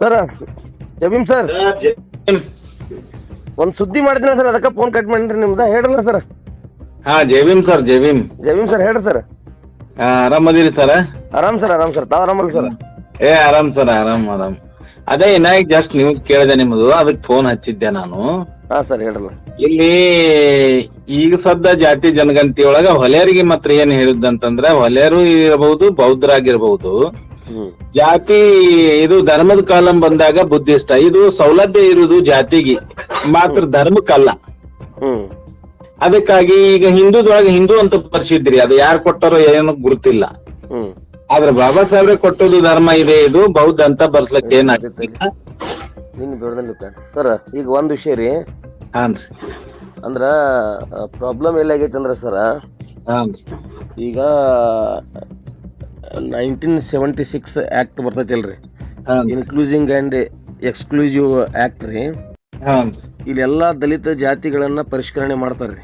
Sir ಜಬೀಮ್ sir ಒಂದ್ ಸುದ್ದಿ ಮಾಡಿದ್ನ ಸರ್ ಅದಕ್ಕ ಫೋನ್ ಕಟ್ ಮಾಡಿದ್ರೆ ನಿಮ್ದ. ಹೇಳ್ರಲ್ಲ ಸರ್ ಹಾ ಜೈವಿಮ್ ಸರ್ ಜೈವಿಮ್ ಜಬೀಮ್ ಸರ್ ಹೇಳ್ರಿ ಸರ್ ಆರಾಮದಿರಿ ಸರ್ ಆರಾಮ್ ಸರ್ ಆರಾಮ್ ಸರ್ ತಾವ್ ಆರಾಮಲ್ಲ ಸರ್ ಏ ಆರಾಮ್ ಸರ್ ಆರಾಮ್ ಆರಾಮ್. ಅದೇ ಇನ್ನಾಗ ಜಸ್ಟ್ ನೀವು ಕೇಳಿದೆ ನಿಮ್ಮದು ಅದಕ್ಕೆ ಫೋನ್ ಹಚ್ಚಿದ್ದೆ ನಾನು. ಹಾ ಸರ್ ಹೇಳ್ರಲ್ಲ. ಇಲ್ಲಿ ಈಗ ಸದ್ದ ಜಾತಿ ಜನಗಣತಿ ಒಳಗ ಹೊಲೆಯರಿಗೆ ಮಾತ್ರ ಏನ್ ಹೇಳಿದ್ದಂತಂದ್ರ ಹೊಲೆಯರು ಇರಬಹುದು ಬೌದ್ಧರಾಗಿರ್ಬಹುದು ಜಾತಿ ಇದು ಧರ್ಮದ ಕಾಲಂ ಬಂದಾಗ ಬುದ್ಧಿಸ್ತ ಇದು ಸೌಲಭ್ಯ ಇರುವುದು ಜಾತಿಗೆ. ಮಾತ್ರ ಧರ್ಮಕ್ಕಲ್ಲ. ಹ್ಮ್. ಅದಕ್ಕಾಗಿ ಈಗ ಹಿಂದೂದೊಳಗೆ ಹಿಂದೂ ಅಂತ ಬರ್ಸಿದ್ರಿ ಅದು ಯಾರು ಕೊಟ್ಟಾರೋ ಏನೋ ಗುರುತಿಲ್ಲ. ಹ್ಮ್. ಆದ್ರೆ ಬಾಬಾ ಸಾಹೇಬ್ರೆ ಕೊಟ್ಟದ್ದು ಧರ್ಮ ಇದೆ ಇದು ಬೌದ್ಧ ಅಂತ ಬರ್ಸ್ಲಕ್ ಏನಾಗುತ್ತೆ ಸರ್ ಈಗ ಒಂದ್ ವಿಷಯ ರೀ. ಅಂದ್ರ ಪ್ರಾಬ್ಲಮ್ ಎಲ್ಲಾಗೈತೆ ಅಂದ್ರ ಸರ್ ಈಗ ನೈನ್ಟೀನ್ ಸೆವೆಂಟಿ ಸಿಕ್ಸ್ ಆಕ್ಟ್ ಬರ್ತೈತಿ ಅಲ್ರಿ ಇನ್ಕ್ಲೂಸಿಂಗ್ ಅಂಡ್ ಎಕ್ಸ್ಕ್ಲೂಸಿವ್ ಆಕ್ಟ್ ರೀ. ಇಲ್ಲೆಲ್ಲ ಇಲ್ಲಿ ಎಲ್ಲಾ ದಲಿತ ಜಾತಿಗಳನ್ನ ಪರಿಷ್ಕರಣೆ ಮಾಡ್ತಾರ್ರಿ.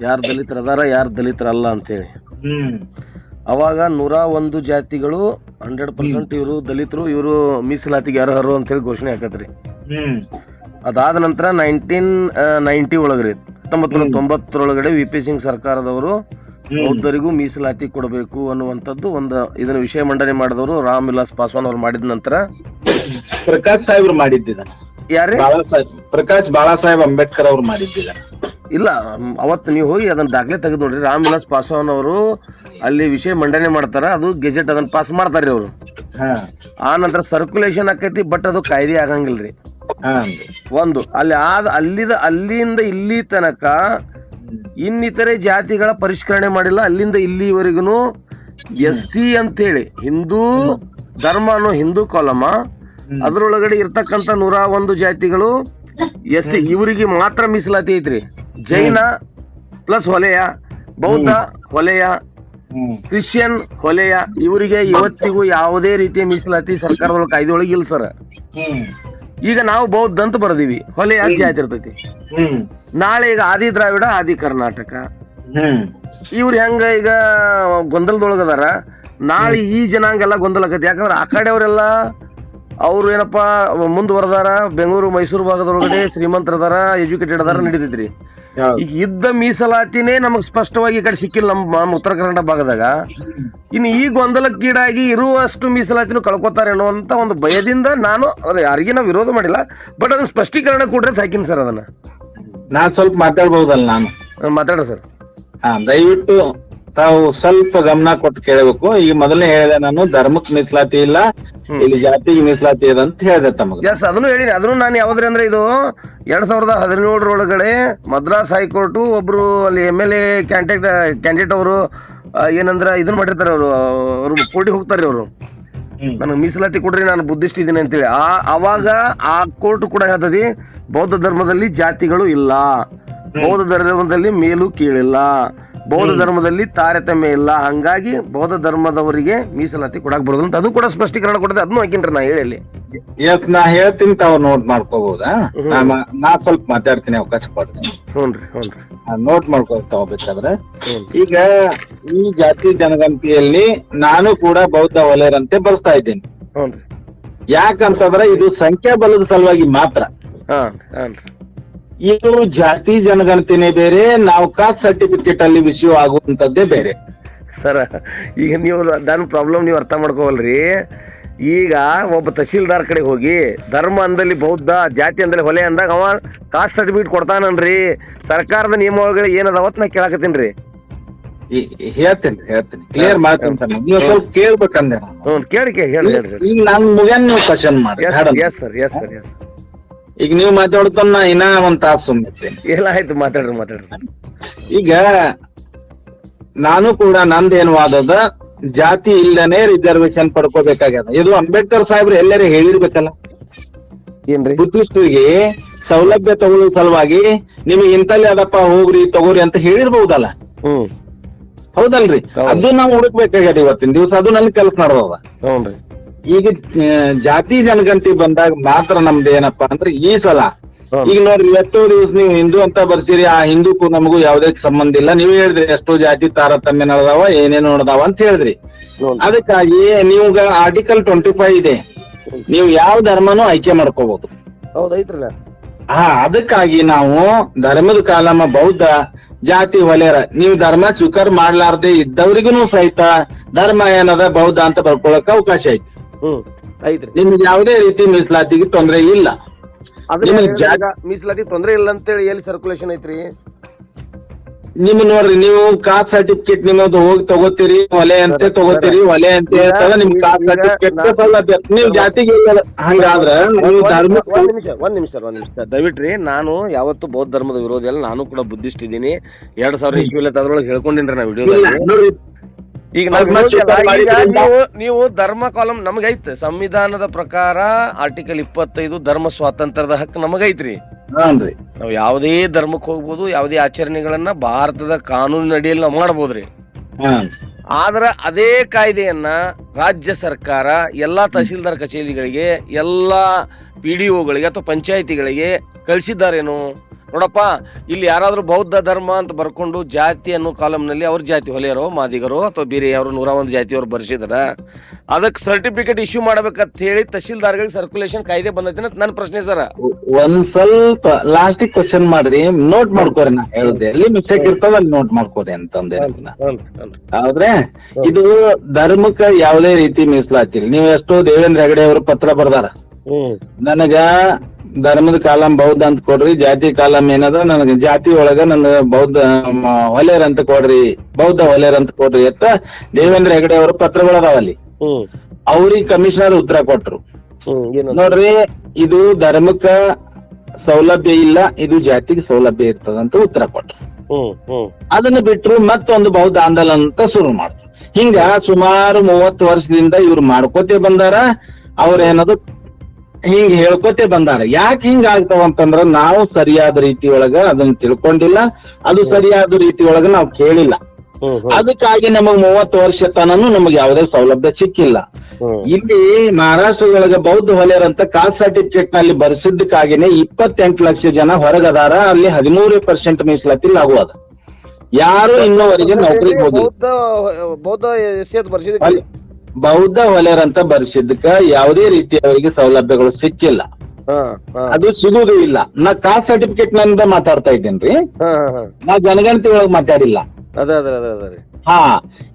ಯಾರ್ ದಲಿತರ ಅದಾರ ಯಾರ್ ದಲಿತರ ಅಲ್ಲ ಅಂತೇಳಿ. ಅವಾಗ ನೂರ ಒಂದು ಜಾತಿಗಳು ಹಂಡ್ರೆಡ್ ಪರ್ಸೆಂಟ್ ಇವರು ದಲಿತರು ಇವರು ಮೀಸಲಾತಿಗೆ ಅರ್ಹರು ಅಂತೇಳಿ ಘೋಷಣೆ ಹಾಕತ್ರಿ. ಹ್ಮ್. ಅದಾದ ನಂತರ ನೈನ್ಟೀನ್ ನೈಂಟಿ ಒಳಗ್ರಿ ಹತ್ತೊಂಬತ್ತು ನೂರ ತೊಂಬತ್ತರೊಳಗಡೆ ವಿ ಪಿ ಸಿಂಗ್ ಸರ್ಕಾರದವರು ಬೌದ್ಧರಿಗೂ ಮೀಸಲಾತಿ ಕೊಡಬೇಕು ಅನ್ನುವಂಥದ್ದು ಒಂದು ಇದನ್ನ ವಿಷಯ ಮಂಡನೆ ಮಾಡಿದವರು ರಾಮ್ ವಿಲಾಸ್ ಪಾಸ್ವಾನ್ ಅವ್ರು ಮಾಡಿದ ನಂತರ. ಪ್ರಕಾಶ್ ಸಾಹೇಬ್ರು ಮಾಡಿದ್ದಿದ. ಯಾರೇ? ಪ್ರಕಾಶ್ ಬಾಳಾ ಸಾಹೇಬ್ ಅಂಬೇಡ್ಕರ್ ಅವ್ರು ಮಾಡಿದ್ದಿದ. ಇಲ್ಲ ಅವತ್ತು ನೀವು ಹೋಗಿ ಅದನ್ನ ದಾಖಲೆ ತೆಗೆದು ನೋಡ್ರಿ. ರಾಮ್ ವಿಲಾಸ್ ಪಾಸ್ವಾನ್ ಅವರು ಅಲ್ಲಿ ವಿಷಯ ಮಂಡನೆ ಮಾಡ್ತಾರ ಅದು ಗೆಜೆಟ್ ಅದನ್ನ ಪಾಸ್ ಮಾಡ್ತಾರ್ರಿ ಅವರು. ಹಾ. ಆ ನಂತರ ಸರ್ಕ್ಯುಲೇಷನ್ ಆಕೈತಿ ಬಟ್ ಅದು ಕಾಯ್ದೆ ಆಗಂಗಿಲ್ರಿ. ಒಂದು ಅಲ್ಲಿ ಆದ ಅಲ್ಲಿದ ಅಲ್ಲಿಂದ ಇಲ್ಲಿ ತನಕ ಇನ್ನಿತರೆ ಜಾತಿಗಳ ಪರಿಷ್ಕರಣೆ ಮಾಡಿಲ್ಲ. ಅಲ್ಲಿಂದ ಇಲ್ಲಿವರೆಗೂ ಎಸ್ ಸಿ ಅಂತೇಳಿ. ಹಿಂದೂ ಧರ್ಮ ಅನ್ನೋ ಹಿಂದೂ ಕಾಲಮ. ಅದರೊಳಗಡೆ ಇರ್ತಕ್ಕಂಥ ನೂರ ಒಂದು ಜಾತಿಗಳು ಎಸ್ ಸಿ. ಇವರಿಗೆ ಮಾತ್ರ ಮೀಸಲಾತಿ ಐತ್ರಿ. ಜೈನ ಪ್ಲಸ್ ಹೊಲೆಯ ಬೌದ್ಧ ಹೊಲೆಯ ಕ್ರಿಶ್ಚಿಯನ್ ಹೊಲೆಯ ಇವರಿಗೆ ಇವತ್ತಿಗೂ ಯಾವುದೇ ರೀತಿಯ ಮೀಸಲಾತಿ ಸರ್ಕಾರದೊಳಗೆ ಕಾಯ್ದೆಯೊಳಗೆ ಇಲ್ಲ ಸರ್. ಈಗ ನಾವು ಬೌದ್ಧ ಅಂತ ಬರ್ದೀವಿ. ಹೊಲೆ ಅಜ್ಜಿ ಆಯ್ತಿರ್ತೈತಿ ನಾಳೆ ಈಗ ಆದಿ ದ್ರಾವಿಡ ಆದಿ ಕರ್ನಾಟಕ. ಇವ್ರು ಹೆಂಗ ಈಗ ಗೊಂದಲದೊಳಗದಾರ ನಾಳೆ ಈ ಜನಾಂಗ ಎಲ್ಲ ಗೊಂದಲ ಆಕತಿ. ಯಾಕಂದ್ರೆ ಆ ಕಡೆಯವರೆಲ್ಲ ಅವ್ರು ಏನಪ್ಪಾ ಮುಂದುವರೆದಾರ ಬೆಂಗಳೂರು ಮೈಸೂರು ಭಾಗದೊಳಗಡೆ ಶ್ರೀಮಂತರದಾರ ಎಜುಕೇಟೆಡ್ ಅದಾರ ನಡೀತೈತ್ರಿ. ಈಗ ಇದ್ದ ಮೀಸಲಾತಿನೇ ನಮಗ್ ಸ್ಪಷ್ಟವಾಗಿ ಈ ಕಡೆ ಸಿಕ್ಕಿಲ್ಲ ನಮ್ಮ ನಮ್ಮ ಉತ್ತರ ಕರ್ನಾಟಕ ಭಾಗದಾಗ. ಇನ್ನು ಈ ಗೊಂದಲಕ್ಕೀಡಾಗಿ ಇರುವಷ್ಟು ಮೀಸಲಾತಿನೂ ಕಳ್ಕೊತಾರೆ ಅನ್ನುವಂತ ಒಂದು ಭಯದಿಂದ ನಾನು ಯಾರಿಗೆ ನಾವು ವಿರೋಧ ಮಾಡಿಲ್ಲ. ಬಟ್ ಅದನ್ನ ಸ್ಪಷ್ಟೀಕರಣ ಕೊಡ್ರೆ ಹಾಕಿನಿ ಸರ್ ಅದನ್ನ. ನಾನ್ ಸ್ವಲ್ಪ ಮಾತಾಡ್ಬಹುದಲ್ಲ ನಾನು? ಮಾತಾಡ ಸರ್. ಹಾ ದಯವಿಟ್ಟು ತಾವು ಸ್ವಲ್ಪ ಗಮನ ಕೊಟ್ಟು ಕೇಳಬೇಕು. ಈಗ ಮೊದಲನೇ ಹೇಳಿದೆ ನಾನು ಧರ್ಮಕ್ ಮೀಸಲಾತಿ ಇಲ್ಲ ಇಲ್ಲಿ ಜಾತಿಗೆ ಮೀಸಲಾತಿ ಇದೆ ಅಂತ ಹೇಳಿದೆ ತಮಗೆ. ಎಸ್ ಅದನ್ನು ಹೇಳಿನಿ ಅದನ್ನು ನಾನು ಯಾವ್ದ್ರಿ ಅಂದ್ರೆ ಇದು ಎರಡ್ ಸಾವಿರದ ಹದಿನೇಳರೊಳಗಡೆ ಮದ್ರಾಸ್ ಹೈಕೋರ್ಟು ಒಬ್ರು ಅಲ್ಲಿ M L A candidate candidate ಅವರು ಏನಂದ್ರ ಇದನ್ನ ಮಾಡಿರ್ತಾರೆ ಅವರು. ಅವರು ಕೋರ್ಟಿಗೆ ಹೋಗ್ತಾರೆ ಅವರು. ನನಗೆ ಮೀಸಲಾತಿ ಕೊಡ್ರಿ ನಾನು ಬುದ್ಧಿಸ್ಟ್ ಇದ್ದೀನಿ ಅಂತೇಳಿ. ಆ ಅವಾಗ ಆ ಕೋರ್ಟ್ ಕೂಡ ಹೇಳ್ತದೆ ಬೌದ್ಧ ಧರ್ಮದಲ್ಲಿ ಜಾತಿಗಳು ಇಲ್ಲ. ಬೌದ್ಧ ಧರ್ಮದಲ್ಲಿ ಮೇಲು ಕೀಳಿಲ್ಲ. ಬೌದ್ಧ ಧರ್ಮದಲ್ಲಿ ತಾರತಮ್ಯ ಇಲ್ಲ. ಹಂಗಾಗಿ ಬೌದ್ಧ ಧರ್ಮದವರಿಗೆ ಮೀಸಲಾತಿ ಕೊಡಕ್ ಬರೋದು ಅಂತ ಅದು ಕೂಡ ಸ್ಪಷ್ಟೀಕರಣ ಕೊಡದೆ ಅದನ್ನು ಹಾಕಿನ್ರಿ ನಾ ಹೇಳಿ. ಇವತ್ ನಾ ಹೇಳ್ತೀನಿ ತಾವ್ ನೋಟ್ ಮಾಡ್ಕೋಬಹುದಾ? ನಾ ಸ್ವಲ್ಪ ಮಾತಾಡ್ತೀನಿ ಅವಕಾಶ ಕೊಡ್ತೀನಿ. ಹ್ಞೂನ್ರಿ ಹ್ಞೂನ್ರಿ ನೋಟ್ ಮಾಡ್ಕೋ ಬೇಕಾದ್ರೆ. ಹ್ಞೂ ಈಗ ಈ ಜಾತಿ ಜನಗಂತಿಯಲ್ಲಿ ನಾನು ಕೂಡ ಬೌದ್ಧ ವಲಯರಂತೆ ಬರ್ತಾ ಇದ್ದೀನಿ. ಹ್ಞೂನ್ರಿ ಯಾಕಂತಂದ್ರೆ ಇದು ಸಂಖ್ಯಾಬಲದ ಸಲುವಾಗಿ ಮಾತ್ರ. ಹಾಂ ಇದು ಜಾತಿ ಜನಗಣತಿನೇ ಬೇರೆ ನಾವು ಕಾಸ್ಟ್ ಸರ್ಟಿಫಿಕೇಟ್ ಅಲ್ಲಿ ವಿಷಯ ಆಗುವಂತದ್ದೇ ಬೇರೆ. ಸರ ಈಗ ನೀವು ನನ್ನ ಪ್ರಾಬ್ಲಮ್ ನೀವು ಅರ್ಥ ಮಾಡ್ಕೋವಲ್ರಿ ಈಗ ಒಬ್ಬ ತಹಶೀಲ್ದಾರ್ ಕಡೆ ಹೋಗಿ ಧರ್ಮ ಅಂದಲ್ಲಿ ಬೌದ್ಧ ಜಾತಿ ಅಂದಲ್ಲಿ ಹೊಲೆ ಅಂದಾಗ ಅವ ಕಾಸ್ಟ್ ಸರ್ಟಿಫಿಕೇಟ್ ಕೊಡ್ತಾನನ್ರಿ. ಸರ್ಕಾರದ ನಿಯಮಗಳು ಏನದಾವತ್ ನಾ ಕೇಳಾಕತ್ತೀನಿ ರೀ. ಹೇಳ್ತೀನಿ ಹೇಳ್ತೀನಿ. ಕ್ಲಿಯರ್ ಮಾಡ್ತೇನೆ ಸರ್. ನೀವು ಸ್ವಲ್ಪ ಕೇಳ್ಬೇಕಂದೆ ಕೇಳಿ ಕೇಳಿ ಹೇಳಿ ಈಗ ನಾನು ಮುಗಿಯನ್ ನೀವು ಕ್ವಶನ್ ಮಾಡಿ. Yes sir yes sir yes sir ಈಗ ನೀವು ಮಾತಾಡ್ತಾನ ನಾ ಇನ್ನ ಒಂದ್ ತಾಸು ಎಲ್ಲ ಆಯ್ತು ಮಾತಾಡ್ರಿ ಮಾತಾಡ್ರಿ. ಈಗ ನಾನು ಕೂಡ ನಂದೇನು ವಾದದ ಜಾತಿ ಇಲ್ಲನೆ ರಿಸರ್ವೇಶನ್ ಪಡ್ಕೋಬೇಕಾಗ್ಯದ. ಇದು ಅಂಬೇಡ್ಕರ್ ಸಾಹೇಬ್ರು ಎಲ್ಲರೂ ಹೇಳಿರ್ಬೇಕಲ್ಲ. ಏನ್ರಿ? ಬುದ್ಧಿಸ್ಟ್ರಿಗೆ ಸೌಲಭ್ಯ ತಗೊಳ್ಳೋ ಸಲುವಾಗಿ ನಿಮಗೆ ಇಂತಲ್ಲಿ ಅದಪ್ಪ ಹೋಗ್ರಿ ತಗೋರಿ ಅಂತ ಹೇಳಿರ್ಬಹುದಲ್ಲ ಹೌದಲ್ರಿ? ಹೌದು. ಅದು ನಾವು ಹುಡುಕ್ಬೇಕಾಗ್ಯದ ಇವತ್ತಿನ ದಿವಸ. ಅದು ನನ್ ಕೆಲಸ ನಡೆದದ. ಹ್ಞೂ ಈಗ ಜಾತಿ ಜನಗಣತಿ ಬಂದಾಗ ಮಾತ್ರ ನಮ್ದು ಏನಪ್ಪಾ ಅಂದ್ರೆ ಈ ಸಲ. ಈಗ ನೋಡ್ರಿ ಎಷ್ಟೋ ದಿವಸ ನೀವು ಹಿಂದೂ ಅಂತ ಬರ್ಸಿರಿ ಆ ಹಿಂದೂಕ್ಕೂ ನಮಗೂ ಯಾವ್ದೇ ಸಂಬಂಧ ಇಲ್ಲ. ನೀವು ಹೇಳಿದ್ರಿ ಎಷ್ಟೋ ಜಾತಿ ತಾರತಮ್ಯ ನಡೆದಾವ ಏನೇನು ನಡೆದಾವ ಅಂತ ಹೇಳಿದ್ರಿ. ಅದಕ್ಕಾಗಿ ನೀವು ಆರ್ಟಿಕಲ್ ಟ್ವೆಂಟಿ ಫೈವ್ ಇದೆ. ನೀವು ಯಾವ ಧರ್ಮನೂ ಆಯ್ಕೆ ಮಾಡ್ಕೋಬಹುದು ಹಾ ಅದಕ್ಕಾಗಿ ನಾವು ಧರ್ಮದ ಕಾಲಮ ಬೌದ್ಧ ಜಾತಿ ಹೊಲೆಯರ ನೀವು ಧರ್ಮ ಸ್ವೀಕಾರ ಮಾಡ್ಲಾರ್ದೆ ಇದ್ದವ್ರಿಗೂ ಸಹಿತ ಧರ್ಮ ಏನದ ಬೌದ್ಧ ಅಂತ ಬರ್ಕೊಳಕ್ ಅವಕಾಶ ಐತಿ. ಹ್ಮ್ ಐತ್ರಿ. ನಿಮ್ಗೆ ಯಾವುದೇ ರೀತಿ ಮೀಸಲಾತಿಗೆ ತೊಂದರೆ ಇಲ್ಲ. ಮೀಸಲಾತಿ ತೊಂದರೆ ಇಲ್ಲ ಅಂತೇಳಿ ಎಲ್ಲಿ ಸರ್ಕ್ಯುಲೇಷನ್ ಐತ್ರಿ? ನಿಮ್ ನೋಡ್ರಿ ನೀವು ಕಾಸ್ಟ್ ಸರ್ಟಿಫಿಕೇಟ್ ನಿಮ್ಮದು ಹೋಗಿ ತಗೋತೀರಿ ಒಲೆ ಅಂತೆ ತಗೋತೀರಿ ಒಲೆ ಅಂತ ನಿಮ್ ಕಾಸ್ಟ್ ಸರ್ಟಿಫಿಕೇಟ್ ಸೌಲಭ್ಯ ನೀವ್ ಜಾತಿಗೆ. ಹಂಗಾದ್ರ ನೀವು ಧರ್ಮ ಒಂದ್ ನಿಮಿಷ ಒಂದ್ ನಿಮಿಷ ಒಂದ್ ನಿಮಿಷ. ದಯವಿಟ್ರಿ ನಾನು ಯಾವತ್ತು ಬೌದ್ಧ ಧರ್ಮದ ವಿರೋಧಿ ಅಲ್ಲ ನಾನು ಕೂಡ ಬುದ್ಧಿಸ್ಟ್ ಇದ್ದೀನಿ. ಎರಡ್ ಸಾವಿರ ಇಸ್ವಿಯಲ್ಲಿ ಅದ್ರೊಳಗೆ ಹೇಳ್ಕೊಂಡಿನ್ರಿ ನಾ ವಿಡಿಯೋದಲ್ಲಿ. ಈಗ ನಾವು ನೀವು ಧರ್ಮ ಕಾಲಂ ನಮಗೈತೆ. ಸಂವಿಧಾನದ ಪ್ರಕಾರ ಆರ್ಟಿಕಲ್ ಇಪ್ಪತ್ತೈದು ಧರ್ಮ ಸ್ವಾತಂತ್ರ್ಯದ ಹಕ್ಕು ನಮಗೈತ್ರಿ. ನಾವು ಯಾವುದೇ ಧರ್ಮಕ್ಕೆ ಹೋಗ್ಬೋದು ಯಾವುದೇ ಆಚರಣೆಗಳನ್ನ ಭಾರತದ ಕಾನೂನಿನ ಅಡಿಯಲ್ಲಿ ನಾವು ಮಾಡ್ಬೋದ್ರಿ. ಆದ್ರ ಅದೇ ಕಾಯ್ದೆಯನ್ನ ರಾಜ್ಯ ಸರ್ಕಾರ ಎಲ್ಲಾ ತಹಶೀಲ್ದಾರ್ ಕಚೇರಿಗಳಿಗೆ ಎಲ್ಲಾ ಪಿ ಡಿ ಒಗಳಿಗೆ ಅಥವಾ ಪಂಚಾಯತಿಗಳಿಗೆ ಕಳಿಸಿದ್ದಾರೇನು? ನೋಡಪ್ಪ ಇಲ್ಲಿ ಯಾರಾದರೂ ಬೌದ್ಧ ಧರ್ಮ ಅಂತ ಬರ್ಕೊಂಡು ಜಾತಿ ಅನ್ನೋ ಕಾಲಂನಲ್ಲಿ ಅವ್ರ ಜಾತಿ ಹೊಲೆಯರೋ ಮಾದಿಗರು ಅಥವಾ ಬೇರೆ ಯಾರು ನೂರ ಒಂದು ಜಾತಿಯವರು ಬರ್ಸಿದಾರ? ಅದಕ್ಕೆ ಸರ್ಟಿಫಿಕೇಟ್ ಇಶ್ಯೂ ಮಾಡ್ಬೇಕಂತ ಹೇಳಿ ತಹಶೀಲ್ದಾರ್ಗಳಿಗೆ ಸರ್ಕ್ಯುಲೇಷನ್ ಕಾಯ್ದೆ ಬಂದೈತೆ ಅಂತ ನನ್ನ ಪ್ರಶ್ನೆ ಸರ್. ಒಂದ್ ಸ್ವಲ್ಪ ಲಾಸ್ಟ್ ಕ್ವಶನ್ ಮಾಡ್ರಿ ನೋಟ್ ಮಾಡ್ಕೋರಿ ನಾ ಹೇಳುದೆ. ಎಲ್ಲಿ ಮಿಸ್ಟೇಕ್ ಇರ್ತದ ಅಲ್ಲಿ ನೋಟ್ ಮಾಡ್ಕೋರಿ ಅಂತಂದೆ ಹೌದ್ರೆ? ಇದು ಧರ್ಮಕ್ಕ ಯಾವುದೇ ರೀತಿ ಮೀಸಲಾತಿಲ್ಲ ನೀವು ಎಷ್ಟೋ ದೇವೇಂದ್ರ ಹೆಗಡೆ ಅವರು ಪತ್ರ ಬರ್ದಾರ. ನನಗ ಧರ್ಮದ ಕಾಲಂ ಬೌದ್ಧ ಅಂತ ಕೊಡ್ರಿ ಜಾತಿ ಕಾಲಂ ಏನದ? ನನಗ ಜಾತಿ ಒಳಗ ನನ್ನ ಬೌದ್ಧ ಹೊಲೆಯರ್ ಅಂತ ಕೊಡ್ರಿ ಬೌದ್ಧ ಹೊಲೆಯರ್ ಅಂತ ಕೊಡ್ರಿ ಅಂತ ದೇವೇಂದ್ರ ಹೆಗಡೆ ಅವರು ಅಲ್ಲಿ ಅವ್ರಿಗೆ ಕಮಿಷನರ್ ಉತ್ತರ ಕೊಟ್ರು. ನೋಡ್ರಿ ಇದು ಧರ್ಮಕ್ಕ ಸೌಲಭ್ಯ ಇಲ್ಲ ಇದು ಜಾತಿಗೆ ಸೌಲಭ್ಯ ಇರ್ತದಂತ ಉತ್ತರ ಕೊಟ್ರು. ಅದನ್ನ ಬಿಟ್ರು ಮತ್ತೊಂದು ಬೌದ್ಧ ಆಂದೋಲನ ಅಂತ ಶುರು ಮಾಡಿದ್ರು ಹಿಂಗ ಸುಮಾರು ಮೂವತ್ತು ವರ್ಷದಿಂದ ಇವ್ರು ಮಾಡ್ಕೋತೆ ಬಂದಾರ. ಅವ್ರ ಏನದು? ಹಿಂಗ್ ಹೇಳ್ಕೊತೆ ಬಂದಾರ. ಯಾಕೆ ಹಿಂಗ ಆಗ್ತಾವ ಅಂತಂದ್ರ ನಾವು ಸರಿಯಾದ ರೀತಿ ಒಳಗ ಅದನ್ನ ತಿಳ್ಕೊಂಡಿಲ್ಲ. ಅದು ಸರಿಯಾದ ರೀತಿ ಒಳಗ ನಾವು ಕೇಳಿಲ್ಲ. ಅದಕ್ಕಾಗಿ ನಮಗ್ ಮೂವತ್ತು ವರ್ಷ ತನನು ನಮಗ್ ಯಾವುದೇ ಸೌಲಭ್ಯ ಸಿಕ್ಕಿಲ್ಲ. ಇಲ್ಲಿ ಇಲ್ಲಿ ಮಹಾರಾಷ್ಟ್ರದೊಳಗ ಬೌದ್ಧ ಹೊಲೆಯರ್ ಅಂತ ಕಾಸ್ಟ್ ಸರ್ಟಿಫಿಕೇಟ್ನಲ್ಲಿ ಬರ್ಸಿದ್ದಕ್ಕಾಗಿನೇ ಇಪ್ಪತ್ತೆಂಟು ಲಕ್ಷ ಜನ ಹೊರಗದಾರ. ಅಲ್ಲಿ ಹದಿಮೂರು ಪರ್ಸೆಂಟ್ ಮೀಸಲಾತಿ ಲಾಗು ಅದ. ಯಾರು ಇನ್ನೂವರೆಗೆ ನೌಕರಿಗೆ ಹೋಗಿಲ್ಲ. ಬೌದ್ಧ ಬೌದ್ಧ ವಲಯರ್ ಸಿ ಅಂತ ಬರ್ಸಿದ ಅಲ್ಲಿ ಬೌದ್ಧ ಹೊಲೆಯರ್ ಅಂತ ಬರ್ಸಿದ್ದಕ್ಕ ಯಾವುದೇ ರೀತಿ ಅವರಿಗೆ ಸೌಲಭ್ಯಗಳು ಸಿಕ್ಕಿಲ್ಲ. ಅದು ಸಿಗುವುದೂ ಇಲ್ಲ. ನಾ ಕಾಸ್ಟ್ ಸರ್ಟಿಫಿಕೇಟ್ನಿಂದ ಮಾತಾಡ್ತಾ ಇದ್ದೇನ್ರಿ? ನಾ ಜನಗಣತಿ ಒಳಗ್ ಮಾತಾಡಿಲ್ಲ. ಅದ ಅದ ಅದ ಅದ ರೀ. ಹಾ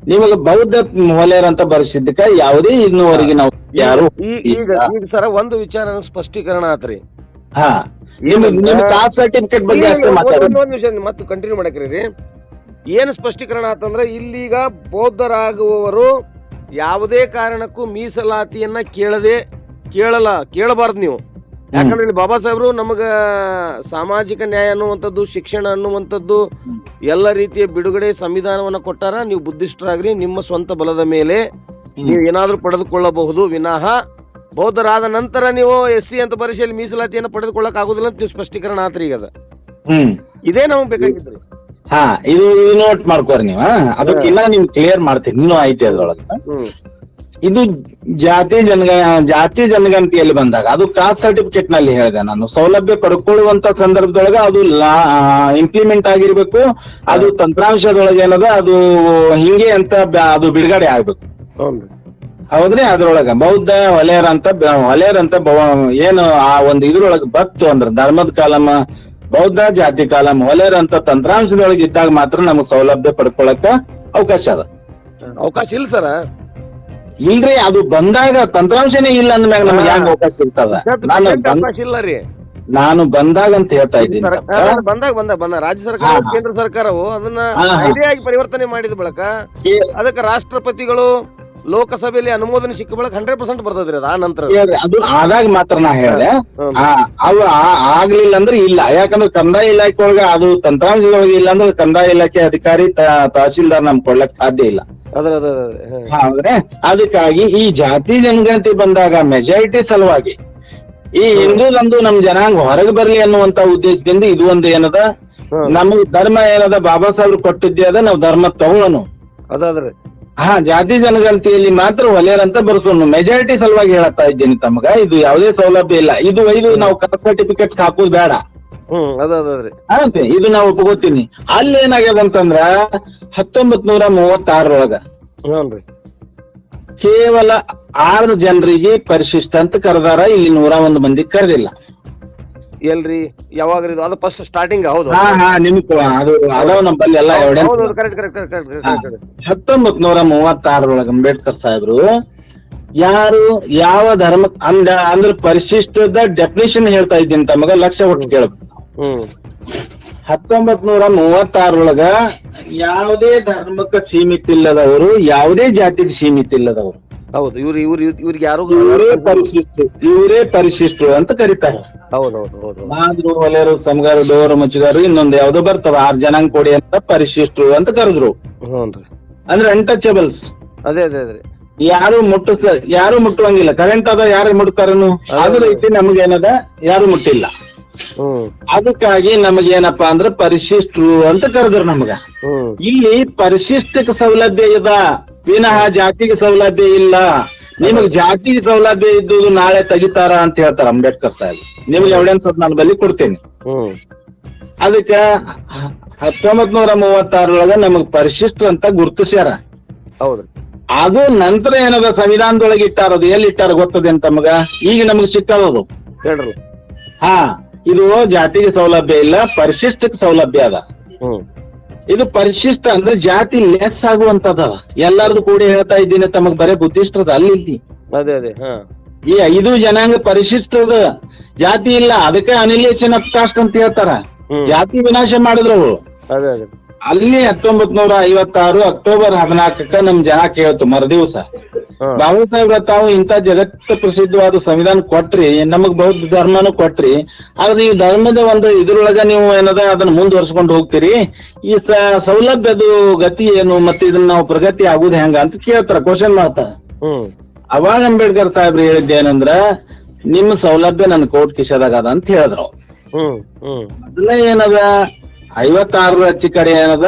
ನಿಮಗೆ ಬೌದ್ಧ ಹೊಲೆಯರ್ ಅಂತ ಬರ್ಸಿದ್ದಕ್ಕ ಯಾವುದೇ ಇನ್ನೂವರೆಗೆ ನಾವು ಯಾರು ಈಗ ಈಗ ಸರ ಒಂದು ವಿಚಾರ ಸ್ಪಷ್ಟೀಕರಣ ಆತ್ರಿ. ಹಾ. ನಿಮ್ ನಿಮ್ ಕಾಸ್ಟ್ ಸರ್ಟಿಫಿಕೇಟ್ ಬಗ್ಗೆ ಅಷ್ಟೇ ಮತ್ತೆ ಕಂಟಿನ್ಯೂ ಮಾಡಕ್ರಿ ಏನು ಸ್ಪಷ್ಟೀಕರಣ ಆತಂದ್ರೆ ಇಲ್ಲಿಗ ಬೌದ್ಧರಾಗುವವರು ಯಾವುದೇ ಕಾರಣಕ್ಕೂ ಮೀಸಲಾತಿಯನ್ನ ಕೇಳದೆ ಕೇಳಲ್ಲ ಕೇಳಬಾರ್ದು ನೀವು. ಯಾಕಂದ್ರೆ ಇಲ್ಲಿ ಬಾಬಾ ಸಾಹೇಬ್ರು ನಮಗ ಸಾಮಾಜಿಕ ನ್ಯಾಯ ಅನ್ನುವಂಥದ್ದು ಶಿಕ್ಷಣ ಅನ್ನುವಂಥದ್ದು ಎಲ್ಲ ರೀತಿಯ ಬಿಡುಗಡೆ ಸಂವಿಧಾನವನ್ನ ಕೊಟ್ಟಾರ. ನೀವು ಬುದ್ಧಿಸ್ಟರಾಗ್ರಿ ನಿಮ್ಮ ಸ್ವಂತ ಬಲದ ಮೇಲೆ. ನೀವು ಏನಾದ್ರೂ ಪಡೆದುಕೊಳ್ಳಬಹುದು ವಿನಃ ಬೌದ್ಧರಾದ ನಂತರ ನೀವು ಎಸ್ ಸಿ ಅಂತ ಪರಿಶೀಲಿ ಮೀಸಲಾತಿಯನ್ನು ಪಡೆದುಕೊಳ್ಳಕ್ ಆಗುದಿಲ್ಲ ಅಂತ ನೀವು ಸ್ಪಷ್ಟೀಕರಣ ಆತ್ರಿ ಈಗ ಅದ. ಇದೇ ನಮಗ್ ಬೇಕಾಗಿದ್ರಿ. ಹಾ ಇದು ನೋಟ್ ಮಾಡ್ಕೋರಿ ನೀವ. ಅದಕ್ಕಿನ್ನ ನಿಮ್ ಕ್ಲಿಯರ್ ಮಾಡ್ತೀನಿ. ಇನ್ನೂ ಐತಿ ಅದ್ರೊಳಗ. ಇದು ಜಾತಿ ಜನಗ ಜಾತಿ ಜನಗಣತಿಯಲ್ಲಿ ಬಂದಾಗ ಅದು ಕಾಸ್ಟ್ ಸರ್ಟಿಫಿಕೇಟ್ನಲ್ಲಿ ಹೇಳಿದೆ ನಾನು. ಸೌಲಭ್ಯ ಪಡ್ಕೊಳ್ಳುವಂತ ಸಂದರ್ಭದೊಳಗ ಅದು ಇಂಪ್ಲಿಮೆಂಟ್ ಆಗಿರ್ಬೇಕು. ಅದು ತಂತ್ರಾಂಶದೊಳಗೆ ಏನದ ಅದು ಹಿಂಗೆ ಅಂತ ಅದು ಬಿಡುಗಡೆ ಆಗ್ಬೇಕು. ಹೌದ್ರಿ? ಅದ್ರೊಳಗ ಬೌದ್ಧ ಹೊಲೆಯರ್ ಅಂತ ಹೊಲೆಯರ್ ಅಂತ ಏನು ಆ ಒಂದು ಇದ್ರೊಳಗ ಬತ್ತು ಅಂದ್ರ ಧರ್ಮದ ಕಾಲಮ ಬೌದ್ಧ ಜಾತಿ ಕಾಲ ಮೊಲೇರ್ ಅಂತ ತಂತ್ರಾಂಶದೊಳಗೆ ಇದ್ದಾಗ ಮಾತ್ರ ನಮಗ್ ಸೌಲಭ್ಯ ಪಡ್ಕೊಳಕ ಅವಕಾಶ ಅದ ಅವಕಾಶ ಇಲ್ಲ ಸರ್ ಇಲ್ರಿ ಅದು ಬಂದಾಗ ತಂತ್ರಾಂಶನೇ ಇಲ್ಲ ಅಂದ್ಮ್ಯಾಗ ನಮ್ಗೆ ಹೆಂಗ್ ಅವಕಾಶ ಇರ್ತದ ನಾನು ಅವಕಾಶ ಇಲ್ಲ ರೀ ನಾನು ಬಂದಾಗ ಅಂತ ಹೇಳ್ತಾ ಇದ್ದೀನಿ ತಪ್ಪ? ಬಂದಾಗ ಬಂದ ರಾಜ್ಯ ಸರ್ಕಾರ. ಕೇಂದ್ರ ಸರ್ಕಾರವು ಅದನ್ನ. ಪರಿವರ್ತನೆ ಮಾಡಿದ ಬಳಕ ಅದಕ್ಕೆ ರಾಷ್ಟ್ರಪತಿಗಳು ಲೋಕಸಭೆಯಲ್ಲಿ ಅನುಮೋದನೆ ಸಿಕ್ಕ ಬಳಕ ಹಂಡ್ರೆಡ್ ಪರ್ಸೆಂಟ್ ಬರ್ತದ್ರಿ ಅದ ಆ ನಂತರ. ಅದು ಆದಾಗ ಮಾತ್ರ ನಾ ಹೇಳಿದೆ. ಆ, ಅವು ಆಗ್ಲಿಲ್ಲ ಅಂದ್ರೆ ಇಲ್ಲ. ಯಾಕಂದ್ರೆ ಕಂದಾಯ ಇಲಾಖೆ ಒಳಗ ಅದು ತಂತ್ರಾಂಶದೊಳಗೆ ಇಲ್ಲ ಅಂದ್ರೆ ಕಂದಾಯ ಇಲಾಖೆ ಅಧಿಕಾರಿ ತಹಸೀಲ್ದಾರ್ ತಹಶೀಲ್ದಾರ್ ನಮ್ ಕೊಡ್ಲಕ್ ಸಾಧ್ಯ ಇಲ್ಲ. ಹೌದ್ರೆ? ಅದಕ್ಕಾಗಿ ಈ ಜಾತಿ ಜನಗಣತಿ ಬಂದಾಗ ಮೆಜಾರಿಟಿ ಸಲುವಾಗಿ ಈ ಹಿಂದೂದಂದು ನಮ್ ಜನಾಂಗ ಹೊರಗೆ ಬರ್ಲಿ ಅನ್ನುವಂತ ಉದ್ದೇಶದಿಂದ ಇದು ಒಂದು ಏನದ. ನಮಗ್ ಧರ್ಮ ಏನದ? ಬಾಬಾ ಸಾಹೇಬ್ರು ಕೊಟ್ಟಿದ್ದೆ ಅದ ನಾವ್ ಧರ್ಮ ತಗೋಣ ಅದ ಅದ್ರಿ ಹಾ ಜಾತಿ ಜನಗಣತಿಯಲ್ಲಿ ಮಾತ್ರ ಹೊಲೆಯರ್ ಅಂತ ಬರ್ಸೋನು. ಮೆಜಾರಿಟಿ ಸಲುವಾಗಿ ಹೇಳತ್ತಾ ಇದ್ದೀನಿ ತಮಗ. ಇದು ಯಾವುದೇ ಸೌಲಭ್ಯ ಇಲ್ಲ. ಇದು ಇದು ನಾವು ಕಾಸ್ಟ್ ಸರ್ಟಿಫಿಕೇಟ್ ಹಾಕೋದು ಬೇಡ. ಹ್ಮ್ ಅದ ಅದ ಅದ್ರಿ. ಇದು ನಾವು ಒಪ್ಕೋತೀನಿ. ಅಲ್ಲಿ ಏನಾಗ್ಯದ ಅಂತಂದ್ರ ಹತ್ತೊಂಬತ್ ನೂರ ಮೂವತ್ತಾರರೊಳಗ ಹ್ಞೂನ್ರಿ. ಕೇವಲ ಆರು ಜನರಿಗೆ ಪರಿಶಿಷ್ಟ ಅಂತ ಕರೆದಾರ ಇಲ್ಲಿ ನೂರ ಒಂದು ಮಂದಿ ಕರೆದಿಲ್ಲ. ಎಲ್ರಿ? ಯಾವಾಗ ಇದು? ಅದು ಫಸ್ಟ್ ಸ್ಟಾರ್ಟಿಂಗ್ ಹೌದು. ಹಾ ಹಾ ನಿಮ್ಗ್ ಅದು ಅದಾವ ನಮ್ಮಲ್ಲಿ ಎಲ್ಲ ಹೌದು ಕರೆಕ್ಟ್ ಕರೆಕ್ಟ್ ಕರೆಕ್ಟ್ ಕರೆಕ್ಟ್ ಹತ್ತೊಂಬತ್ ನೂರ ಮೂವತ್ತಾರರೊಳಗ ಅಂಬೇಡ್ಕರ್ ಸಾಹೇಬ್ರು ಯಾರು ಯಾವ ಧರ್ಮ ಅಂದ ಅಂದ್ರೆ ಪರಿಶಿಷ್ಟದ ಡೆಫಿನೇಷನ್ ಹೇಳ್ತಾ ಇದ್ದೀನಿ ತಮಗ ಲಕ್ಷ ಕೊಟ್ಟು ಕೇಳಬೇಕು ಹ್ಮ್. ಹತ್ತೊಂಬತ್ ನೂರ ಮೂವತ್ತಾರೊಳಗ ಯಾವುದೇ ಧರ್ಮಕ್ಕೆ ಸೀಮಿತ ಇಲ್ಲದವರು ಯಾವುದೇ ಜಾತಿಗೆ ಸೀಮಿತ ಇಲ್ಲದವರು. ಹೌದು ಇವ್ರು ಇವ್ರು ಇವ್ರಿಗೆ ಯಾರು ಇವರೇ ಪರಿಶಿಷ್ಟ ಇವರೇ ಪರಿಶಿಷ್ಟರು ಅಂತ ಕರೀತಾರೆ. ಹೌದು ಮಾದ್ರು ಒಲೆಯರು ಸಮಗಾರು ಡೋರು ಮಚ್ಚಿದಾರು ಇನ್ನೊಂದು ಯಾವ್ದೋ ಬರ್ತಾವ. ಆರ್ ಜನಾಂಗ ಕೊಡಿ ಅಂತ ಪರಿಶಿಷ್ಟರು ಅಂತ ಕರೆದ್ರು. ಹ್ಞೂನ್ರಿ. ಅಂದ್ರೆ ಅನ್ಟಚಬಲ್ಸ್ ಅದೇ ಅದೇ ಅದೇ. ಯಾರು ಮುಟ್ಟಿಸ ಯಾರು ಮುಟ್ಟುವಂಗಿಲ್ಲ. ಕರೆಂಟ್ ಅದ ಯಾರು ಮುಟ್ತಾರನು? ಅದ್ರ ರೀತಿ ನಮಗೇನದ ಯಾರು ಮುಟ್ಟಿಲ್ಲ. ಹ್ಮ್. ಅದಕ್ಕಾಗಿ ನಮಗೇನಪ್ಪಾ ಅಂದ್ರೆ ಪರಿಶಿಷ್ಟರು ಅಂತ ಕರೆದ್ರು ನಮಗ. ಹ್ಮ್. ಇಲ್ಲಿ ಪರಿಶಿಷ್ಟಕ್ಕೆ ಸೌಲಭ್ಯ ಇದ. ವಿನಃ ಜಾತಿಗೆ ಸೌಲಭ್ಯ ಇಲ್ಲ. ನಿಮಗ್ ಜಾತಿ ಸೌಲಭ್ಯ ಇದ್ದು ನಾಳೆ ತೆಗಿತಾರ ಅಂತ ಹೇಳ್ತಾರ ಅಂಬೇಡ್ಕರ್ ಸಾಹೇಬ್. ನಿಮ್ಗೆ ಎವಿಡೆನ್ಸ್ ಅದ್ ನಾನು ಬಲಿ ಕೊಡ್ತೇನೆ. ಅದಕ್ಕೆ ಹತ್ತೊಂಬತ್ ನೂರ ಮೂವತ್ತಾರೊಳಗ ನಮಗ್ ಪರಿಶಿಷ್ಟ ಅಂತ ಗುರುತಿಸ್ಯಾರ. ಹೌದ್ರಿ. ಅದು ನಂತರ ಏನದ ಸಂವಿಧಾನದೊಳಗೆ ಇಟ್ಟಾರದು ಎಲ್ಲಿ ಇಟ್ಟಾರ ಗೊತ್ತದೆ ತಮಗ ನಮಗ ಈಗ ನಮಗ್ ಸಿಕ್ಕದದು ಹೇಳ್ರಿ. ಹಾ ಇದು ಜಾತಿಗೆ ಸೌಲಭ್ಯ ಇಲ್ಲ ಪರಿಶಿಷ್ಟಕ್ಕೆ ಸೌಲಭ್ಯ ಅದ. ಇದು ಪರಿಶಿಷ್ಟ ಅಂದ್ರೆ ಜಾತಿ ಲೆಸ್ ಆಗುವಂತದ ಎಲ್ಲಾರ್ದು ಕೂಡಿ ಹೇಳ್ತಾ ಇದ್ದೀನಿ ತಮಗ್ ಬರೇ ಬುದ್ಧಿಷ್ಟ್ರದ ಅಲ್ಲಿ ಇಲ್ಲಿ. ಅದೇ ಅದೇ ಹಾ. ಈ ಐದು ಜನಾಂಗ ಪರಿಶಿಷ್ಟದ ಜಾತಿ ಇಲ್ಲ ಅದಕ್ಕೆ ಅನಿಲೇಷನ್ ಆಫ್ ಕಾಸ್ಟ್ ಅಂತ ಹೇಳ್ತಾರ. ಜಾತಿ ವಿನಾಶ ಮಾಡಿದ್ರು ಅದೇ ಅದೇ. ಅಲ್ಲಿ ಹತ್ತೊಂಬತ್ ನೂರ ಐವತ್ತಾರು ಅಕ್ಟೋಬರ್ ಹದಿನಾಲ್ಕಕ್ಕ ನಮ್ ಜನ ಕೇಳ್ತು ಮರುದಿವ್ಸ. ಬಾಬು ಸಾಹೇಬ್ರ ತಾವು ಇಂತ ಜಗತ್ತ ಪ್ರಸಿದ್ಧವಾದ ಸಂವಿಧಾನ ಕೊಟ್ರಿ ನಮಗ್ ಬೌದ್ಧ ಧರ್ಮನು ಕೊಟ್ರಿ ಆದ್ರೆ ನೀವು ಧರ್ಮದ ಒಂದು ಇದ್ರೊಳಗ ನೀವು ಏನದ ಅದನ್ನ ಮುಂದುವರ್ಸ್ಕೊಂಡು ಹೋಗ್ತೀರಿ? ಈ ಸೌಲಭ್ಯದ ಗತಿ ಏನು ಮತ್ತೆ ಇದನ್ನ ನಾವು ಪ್ರಗತಿ ಆಗುದು ಹೆಂಗ ಅಂತ ಕೇಳ್ತಾರ ಕ್ವಶನ್ ಮಾಡ್ತಾರ ಹ್ಮ್. ಅವಾಗ ಅಂಬೇಡ್ಕರ್ ಸಾಹೇಬ್ರು ಹೇಳಿದ್ದೇನಂದ್ರ ನಿಮ್ಮ ಸೌಲಭ್ಯ ನನ್ನ ಕೋರ್ಟ್ ಕಿಶದಾಗ ಅದ ಅಂತ ಹೇಳಿದ್ರು. ಮೊದಲ ಏನದ ಐವತ್ತಾರು ಅಚ್ಚಿ ಕಡೆ ಏನದ?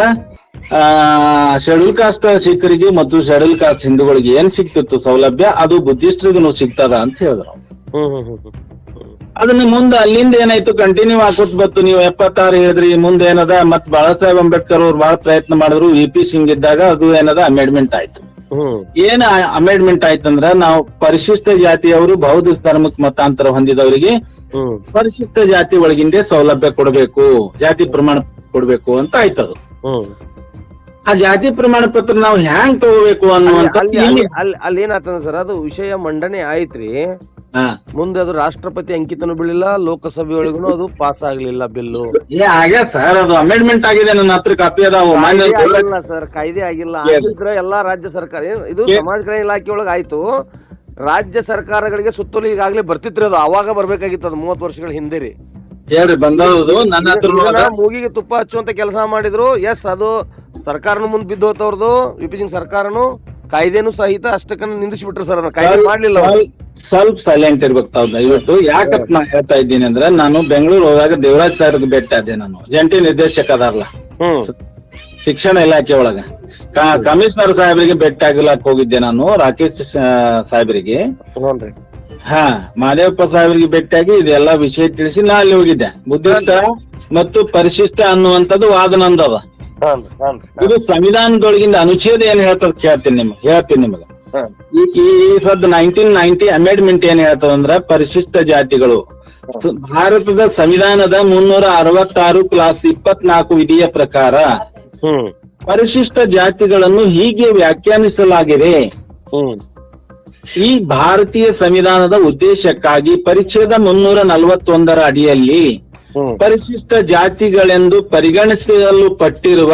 ಆ ಶೆಡ್ಯೂಲ್ ಕಾಸ್ಟ್ ಸಿಖರಿಗೆ ಮತ್ತು ಶೆಡ್ಯೂಲ್ ಕಾಸ್ಟ್ ಹಿಂದೂಗಳಿಗೆ ಏನ್ ಸಿಕ್ತಿತ್ತು ಸೌಲಭ್ಯ? ಅದು ಬುದ್ಧಿಸ್ಟ್ರಿಗೂ ಸಿಗ್ತದ ಅಂತ ಹೇಳಿದ್ರು. ಅದನ್ನ ಮುಂದೆ ಅಲ್ಲಿಂದ ಏನಾಯ್ತು? ಕಂಟಿನ್ಯೂ ಹಾಕೋತ್ ಬತ್ತು ನೀವು ಎಪ್ಪತ್ತಾರು ಹೇಳಿದ್ರಿ. ಮುಂದೆ ಏನದ? ಮತ್ ಬಾಳಾ ಸಾಹೇಬ್ ಅಂಬೇಡ್ಕರ್ ಅವ್ರು ಬಹಳ ಪ್ರಯತ್ನ ಮಾಡಿದ್ರು. ವಿ ಪಿ ಸಿಂಗ್ ಇದ್ದಾಗ ಅದು ಏನದ? ಅಮೆಂಡ್ಮೆಂಟ್ ಆಯ್ತು. ಏನ್ ಅಮೆಂಡ್ಮೆಂಟ್ ಆಯ್ತಂದ್ರ ನಾವು ಪರಿಶಿಷ್ಟ ಜಾತಿಯವರು ಬೌದ್ಧ ಧರ್ಮಕ್ಕೆ ಮತಾಂತರ ಹೊಂದಿದವರಿಗೆ ಪರಿಶಿಷ್ಟ ಜಾತಿ ಒಳಗಿಂದೇ ಸೌಲಭ್ಯ ಕೊಡಬೇಕು. ಜಾತಿ ಪ್ರಮಾಣ ಕೊಡ್ಬೇಕು ಅಂತ ಆಯ್ತದು. ಆ ಜಾತಿ ಪ್ರಮಾಣ ಪತ್ರ ನಾವು ಹ್ಯಾಂಗ್ ತಗೋಬೇಕು ಅನ್ನುವಂತ ಅಲ್ಲಿ ಏನಾಗ್ತದ ಸರ್ ಅದು ವಿಷಯ ಮಂಡನೆ ಆಯ್ತ್ರಿ. ಮುಂದೆ ಅದು ರಾಷ್ಟ್ರಪತಿ ಅಂಕಿತನು ಬೀಳಿಲ್ಲ ಲೋಕಸಭೆ ಒಳಗೂ ಅದು ಪಾಸ್ ಆಗ್ಲಿಲ್ಲ ಬಿಲ್ಲು. ಏ ಆಗ್ಯಾ ಸರ್ ಅದು ಅಮೆಂಡ್ಮೆಂಟ್ ಆಗಿದೆ ನನ್ನ ಹತ್ರ ಕಾಪಿ ಅದಾವ. ಸರ್ ಕಾಯ್ದೆ ಆಗಿಲ್ಲ. ಆಗಿದ್ರೆ ಎಲ್ಲಾ ರಾಜ್ಯ ಸರ್ಕಾರ ಇದು ಸಮಾಜ ಕಲ್ಯಾಣ ಇಲಾಖೆ ಒಳಗ ಆಯ್ತು. ರಾಜ್ಯ ಸರ್ಕಾರಗಳಿಗೆ ಸುತ್ತಲೂ ಈಗಾಗಲೇ ಬರ್ತಿತ್ರಿ ಅದು. ಅವಾಗ ಬರ್ಬೇಕಾಗಿತ್ತು ಅದು ಮೂವತ್ತು ವರ್ಷಗಳ ಹಿಂದೆ ರೀ. ಹೇಳ್ರಿ ನನ್ನ ಹತ್ರ ಮೂಗಿಗೆ ತುಪ್ಪ ಹಚ್ಚುವಂತ ಕೆಲಸ ಮಾಡಿದ್ರು. ಎಸ್ ಅದು ಸರ್ಕಾರನ ಮುಂದ್ ಬಿದ್ದು ಹೋತವ್ರದು ವಿಪಿ ಸಿಂಗ್ ಸರ್ಕಾರನು. ಕಾಯ್ದೆನು ಸಹಿತ ಅಷ್ಟಕ್ಕನ್ನ ನಿಂದಿಸ್ಬಿಟ್ರು ಸರ್ ಕಾಯ್ದೆ ಮಾಡ್ಲಿಲ್ಲ. ಸ್ವಲ್ಪ- ಸೈಲೆಂಟ್ ಇರ್ಬೇಕು ತಾವ್ ದಯವಿಟ್ಟು. ಯಾಕಪ್ಪ ನಾ ಹೇಳ್ತಾ ಇದ್ದೀನಿ ಅಂದ್ರೆ ನಾನು ಬೆಂಗಳೂರು ಹೋದಾಗ ದೇವರಾಜ್ ಸರ್ ಭೇಟಿ ಆದೆ ನಾನು. ಜಂಟಿ ನಿರ್ದೇಶಕ ಅದಾರಲ್ಲ. ಶಿಕ್ಷಣ ಇಲಾಖೆ ಒಳಗ. ಕಮಿಷನರ್ ಸಾಹೇಬರಿಗೆ ಭೇಟಿ ಆಗ್ಲಾಕ್ ಹೋಗಿದ್ದೆ ನಾನು ರಾಕೇಶ್ ಸಾಹೇಬರಿಗೆ. ಹಾ ಮಹದೇವಪ್ಪ ಸಾಹೇಬರಿಗೆ ಭೇಟಿಯಾಗಿ ಇದೆಲ್ಲ ವಿಷಯ ತಿಳಿಸಿ ನಾ ಅಲ್ಲಿ ಹೋಗಿದ್ದೆ. ಬುದ್ಧಿಷ್ಟ ಮತ್ತು ಪರಿಶಿಷ್ಟ ಅನ್ನುವಂಥದ್ದು ವಾದ ನಂದದ ಇದು ಸಂವಿಧಾನದೊಳಗಿಂದ ಅನುಚ್ಛೇದ ಏನ್ ಹೇಳ್ತದ ಕೇಳ್ತೀನಿ ನಿಮ್ಗೆ ಹೇಳ್ತೀನಿ ನಿಮಗೆ. ಈ ಸದ್ ನೈನ್ಟೀನ್ ನೈನ್ಟಿ ಅಮೆಂಡ್ಮೆಂಟ್ ಏನ್ ಹೇಳ್ತದಂದ್ರ ಪರಿಶಿಷ್ಟ ಜಾತಿಗಳು. ಭಾರತದ ಸಂವಿಧಾನದ ಮುನ್ನೂರ ಅರವತ್ತಾರು ಕ್ಲಾಸ್ ಇಪ್ಪತ್ನಾಲ್ಕು ವಿಧಿಯ ಪ್ರಕಾರ ಪರಿಶಿಷ್ಟ ಜಾತಿಗಳನ್ನು ಹೀಗೆ ವ್ಯಾಖ್ಯಾನಿಸಲಾಗಿದೆ. ಈ ಭಾರತೀಯ ಸಂವಿಧಾನದ ಉದ್ದೇಶಕ್ಕಾಗಿ ಪರಿಚ್ಛೇದ ಮುನ್ನೂರ ನಲವತ್ತೊಂದರ ಅಡಿಯಲ್ಲಿ ಪರಿಶಿಷ್ಟ ಜಾತಿಗಳೆಂದು ಪರಿಗಣಿಸಲು ಪಟ್ಟಿರುವ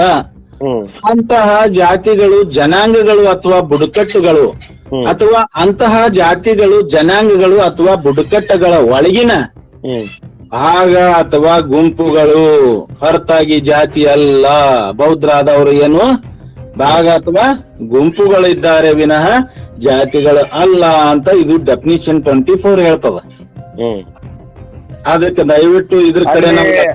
ಅಂತಹ ಜಾತಿಗಳು ಜನಾಂಗಗಳು ಅಥವಾ ಬುಡಕಟ್ಟುಗಳು ಅಥವಾ ಅಂತಹ ಜಾತಿಗಳು ಜನಾಂಗಗಳು ಅಥವಾ ಬುಡಕಟ್ಟುಗಳ ಒಳಗಿನ ಭಾಗ ಅಥವಾ ಗುಂಪುಗಳು ಹೊರತಾಗಿ ಜಾತಿ ಅಲ್ಲ. ಬೌದ್ಧರಾದವರು ಏನು ಭಾಗ ಅಥವಾ ಗುಂಪುಗಳಿದ್ದಾರೆ ವಿನಃ ಜಾತಿಗಳು ಅಲ್ಲ ಅಂತ ಇದು ಡೆಫಿನಿಷನ್ ಟ್ವೆಂಟಿ ಫೋರ್ ಹೇಳ್ತದ. ಹ್ಮ್. ಅದಕ್ಕೆ ದಯವಿಟ್ಟು ಇದ್ರ ಕಡೆ ಅಲ್ಲಿ- ನಮ್ಗೆ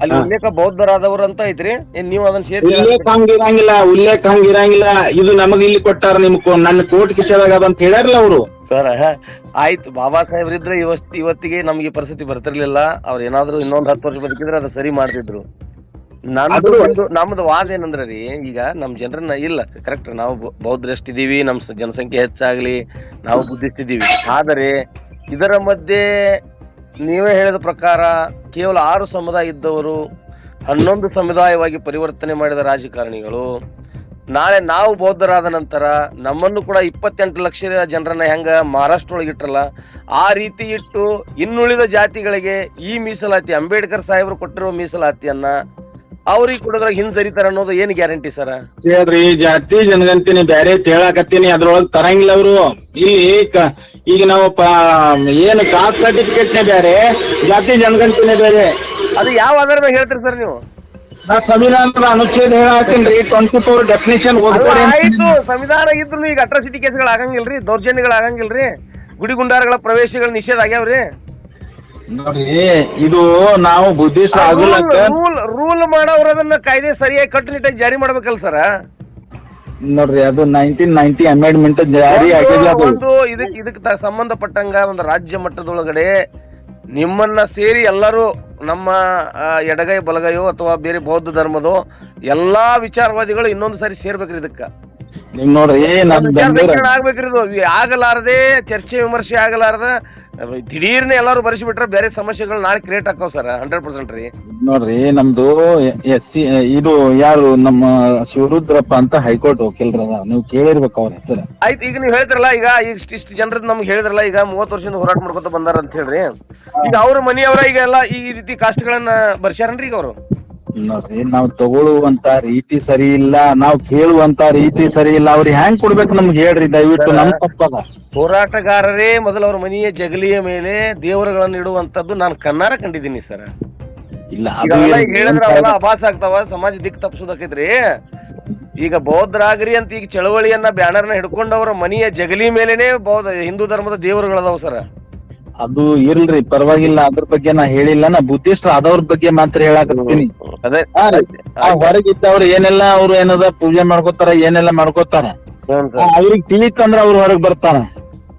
ಅಲ್ಲಿ ಉಲ್ಲೇಖ ಬೌದ್ಧರಾದವರು ಅಂತ ಐತ್ರಿ ನೀವು ಅದನ್ನ ಸೇರಿಸಿ ಉಲ್ಲೇಖ ಹಂಗಿರಂಗಿಲ್ಲ ಉಲ್ಲೇಖ ಹಂಗಿರಂಗಿಲ್ಲ ಇದು ನಮಗ್ ಇಲ್ಲಿ ಕೊಟ್ಟಾರ ನಿಮ್ ನನ್ನ ಕೋರ್ಟ್ ಕಿಶದಾಗ ಅದ ಅಂತ ಹೇಳ್ಯಾರಲ್ಲ ಅವರು. ಸರ್ ಆಯ್ತು ಬಾಬಾ ಸಾಹೇಬ್ರಿದ್ರೆ ಇವತ್ ಇವತ್ತಿಗೆ ನಮ್ಗೆ ಪರಿಸ್ಥಿತಿ ಬರ್ತಿರ್ಲಿಲ್ಲ. ಅವ್ರ ಏನಾದ್ರು ಇನ್ನೊಂದ್ ಹತ್ತು ವರ್ಷ ಬದುಕಿದ್ರೆ ಅದ ಸರಿ ಮಾಡ್ತಿದ್ರು. ನಮ್ದು ಒಂದು ನಮ್ದು ವಾದ ಏನಂದ್ರ ರೀ ಈಗ ನಮ್ ಜನರನ್ನ ಇಲ್ಲ ಕರೆಕ್ಟ್ ನಾವು ಬೌದ್ಧರಷ್ಟಿದೀವಿ ನಮ್ ಜನಸಂಖ್ಯೆ ಹೆಚ್ಚಾಗ್ಲಿ ನಾವು ಬುದ್ಧಿಸ್ತಿದೀವಿ ಆದರೆ ಇದರ ಮಧ್ಯೆ ನೀವೇ ಹೇಳಿದ ಪ್ರಕಾರ ಕೇವಲ ಆರು ಸಮುದಾಯ ಇದ್ದವರು ಹನ್ನೊಂದು ಸಮುದಾಯವಾಗಿ ಪರಿವರ್ತನೆ ಮಾಡಿದ ರಾಜಕಾರಣಿಗಳು ನಾಳೆ ನಾವು ಬೌದ್ಧರಾದ ನಂತರ ನಮ್ಮನ್ನು ಕೂಡ ಇಪ್ಪತ್ತೆಂಟು ಲಕ್ಷ ಜನರನ್ನ ಹೆಂಗ ಮಹಾರಾಷ್ಟ್ರ ಒಳಗೆ ಇಟ್ರಲ್ಲ ಆ ರೀತಿ ಇಟ್ಟು ಇನ್ನುಳಿದ ಜಾತಿಗಳಿಗೆ ಈ ಮೀಸಲಾತಿ ಅಂಬೇಡ್ಕರ್ ಸಾಹೇಬರು ಕೊಟ್ಟಿರುವ ಮೀಸಲಾತಿಯನ್ನ ಅವ್ರಿಗೆ ಕೊಡೋದ್ರ ಹಿಂದ್ ಸರಿತಾರ ಅನ್ನೋದು ಏನ್ ಗ್ಯಾರಂಟಿ ಸರ? ಹೇಳ್ರಿ ಜಾತಿ ಜನಗಂತೀನಿ ಬ್ಯಾರೆ ಹೇಳಾಕತ್ತೀನಿ ಅದ್ರೊಳಗ್ ತರಂಗಿಲ್ಲ ಅವ್ರು. ಇಲ್ಲಿ ಕ- ಈಗ ನಾವು ಪ ಏನು ಕಾಸ್ಟ್ ಸರ್ಟಿಫಿಕೇಟ್ ನೇ ಬ್ಯಾರೆ ಜಾತಿ ಜನಗಂತೀನಿ ಬೇರೆ ಅದು ಯಾವ ಆಧಾರ ಮೇಲೆ ಹೇಳ್ತೀರಿ ಸರ್ ನೀವು? ನಾ ಸಂವಿಧಾನದ ಅನುಚ್ಛೇದ ಹೇಳಾತೀನಿ ಟ್ವೆಂಟಿ ಫೋರ್ ಡೆಫಿನೇಷನ್ ಅಲ್ಲ, ಆಯ್ತು. ಸಂವಿಧಾನ ಇದ್ರು ಈಗ ಅಟ್ರಾಸಿಟಿ ಕೇಸ್ಗಳು ಆಗಂಗಿಲ್ರಿ ದೌರ್ಜನ್ಯಗಳು ಆಗಂಗಿಲ್ರಿ. ಗುಡಿ ಗುಂಡಾರಗಳ ಪ್ರವೇಶಗಳ ನಿಷೇಧ ಆಗ್ಯಾವ್ರಿ. ನೋಡ್ರಿ ಇದು ನಾವು ಬುದ್ಧಿಸ್ಟ್ ಆಗಿಲ್ಲ ರೂಲ್ ರೂಲ್ ಮಾಡೋರು ಅದನ್ನ ಕಾಯ್ದೆ ಸರಿಯಾಗಿ ಕಟ್ಟುನಿಟ್ಟಾಗಿ ಜಾರಿ ಮಾಡ್ಬೇಕಲ್ಲ ಸರ್? ನೋಡ್ರಿ ಅದು ನೈನ್ಟೀನ್ ನೈನ್ಟಿ ಅಮೆಂಡ್ಮೆಂಟ್ ಜಾರಿ ಆಗಿಲ್ಲ ಒಂದು ಇದಕ್ ಇದಕ್ ತ- ಸಂಬಂಧಪಟ್ಟಂಗ ಒಂದು ರಾಜ್ಯ ಮಟ್ಟದೊಳಗಡೆ ನಿಮ್ಮನ್ನ ಸೇರಿ ಎಲ್ಲರೂ ನಮ್ಮ ಎಡಗೈ ಬಲಗೈಯೋ ಅಥವಾ ಬೇರೆ ಬೌದ್ಧ ಧರ್ಮದೋ ಎಲ್ಲಾ ವಿಚಾರವಾದಿಗಳು ಇನ್ನೊಂದು ಸಾರಿ ಸೇರ್ಬೇಕ್ರಿ ಇದಕ್ಕ. ನಿಮ್ ನೋಡ್ರಿ ಆಗ್ಬೇಕ್ರಿ ಇದು. ಆಗಲಾರದೆ ಚರ್ಚೆ ವಿಮರ್ಶೆ ಆಗಲಾರದ ದಿಢೀರ್ನೆ ಎಲ್ಲಾರು ಬರೆಸಿಬಿಟ್ರೆ ಬೇರೆ ಸಮಸ್ಯೆಗಳು ನಾಳೆ ಕ್ರಿಯೇಟ್ ಆಕಾವ್ ಸರ್ ಹಂಡ್ರೆಡ್ ಪರ್ಸೆಂಟ್ ರೀ. ನೋಡ್ರಿ ನಮ್ದು ಎಸ್ ಸಿ ಇದು ಯಾರು ನಮ್ಮ ಶಿವರುದ್ರಪ್ಪ ಅಂತ ಹೈಕೋರ್ಟ್ ವಕೀಲರ ನೀವು ಕೇಳಿರ್ಬೇಕು ಅವ್ರ ಹೆಸರು. ಆಯ್ತು ಈಗ ನೀವು ಹೇಳ್ತಿರಲ್ಲ ಈಗ ಇಷ್ಟ ಇಷ್ಟು ಜನರದ್ ನಮ್ಗೆ ಹೇಳಿದ್ರಲ್ಲ ಈಗ ಮೂವತ್ತು ವರ್ಷದಿಂದ ಹೋರಾಟ ಮಾಡ್ಕೊತ ಬಂದಾರ ಅಂತ ಹೇಳ್ರಿ. ಈಗ ಅವ್ರ ಮನೆಯವರ ಈಗ ಎಲ್ಲ ಈ ರೀತಿ ಕಾಸ್ಟ್ಗಳನ್ನ ಬರ್ಸ್ಯಾರನ್ರಿ ಈಗ ಅವರು? ನೋಡ್ರಿ ನಾವ್ ತಗೊಳ್ಳುವಂತ ರೀತಿ ಸರಿ ಇಲ್ಲ ನಾವ್ ಕೇಳುವಂತ ರೀತಿ ಸರಿ ಇಲ್ಲ ಅವ್ರಿಗೆ ಹ್ಯಾಂಗ್ ಕೊಡ್ಬೇಕು ನಮ್ಗೆ ಹೇಳ್ರಿ ದಯವಿಟ್ಟು ನಮ್ ತಪ್ಪದ. ಹೋರಾಟಗಾರರೇ ಮೊದಲು ಅವ್ರ ಮನೆಯ ಜಗಲಿಯ ಮೇಲೆ ದೇವರುಗಳನ್ನು ಇಡುವಂತದ್ದು ನಾನು ಕನ್ನಡ ಕಂಡಿದ್ದೀನಿ ಸರ್. ಇಲ್ಲ ಅದು ಏನ್- ಹೇಳಿದ್ರೆ ಅವೆಲ್ಲ ಅಭಾಸ ಆಗ್ತಾವ ಸಮಾಜ ದಿಕ್ ತಪ್ಪಿಸೋದಕ್ಕೈತ್ರಿ ಈಗ ಬೌದ್ಧರಾಗ್ರಿ ಅಂತ ಈಗ ಚಳವಳಿಯನ್ನ ಬ್ಯಾನರ್ನ ಹಿಡ್ಕೊಂಡವರ ಮನೆಯ ಜಗಲಿ ಮೇಲೆನೆ ಬೌದ್ಧ ಹಿಂದೂ ಧರ್ಮದ ದೇವರುಗಳದಾವ ಸರ್. ಅದು ಇರ್ಲ್ರಿ ಪರವಾಗಿಲ್ಲ. ಅದ್ರ ಬಗ್ಗೆ ನಾ ಹೇಳಿಲ್ಲ. ನಾ ಬುದ್ಧಿಸ್ಟ್ ಆದವ್ರ ಬಗ್ಗೆ ಮಾತ್ರ ಹೇಳಾಕತ್ತೀನಿ. ಅದೇ ಹೊರಗಿದ್ದವ್ರು ಏನೆಲ್ಲ ಅವ್ರು ಏನದ ಪೂಜೆ ಮಾಡ್ಕೋತಾರ ಏನೆಲ್ಲ ಮಾಡ್ಕೋತಾರ? ಅವ್ರಿಗೆ ತಿಳಿತಂದ್ರ ಅವ್ರು ಹೊರಗ್ ಬರ್ತಾರ.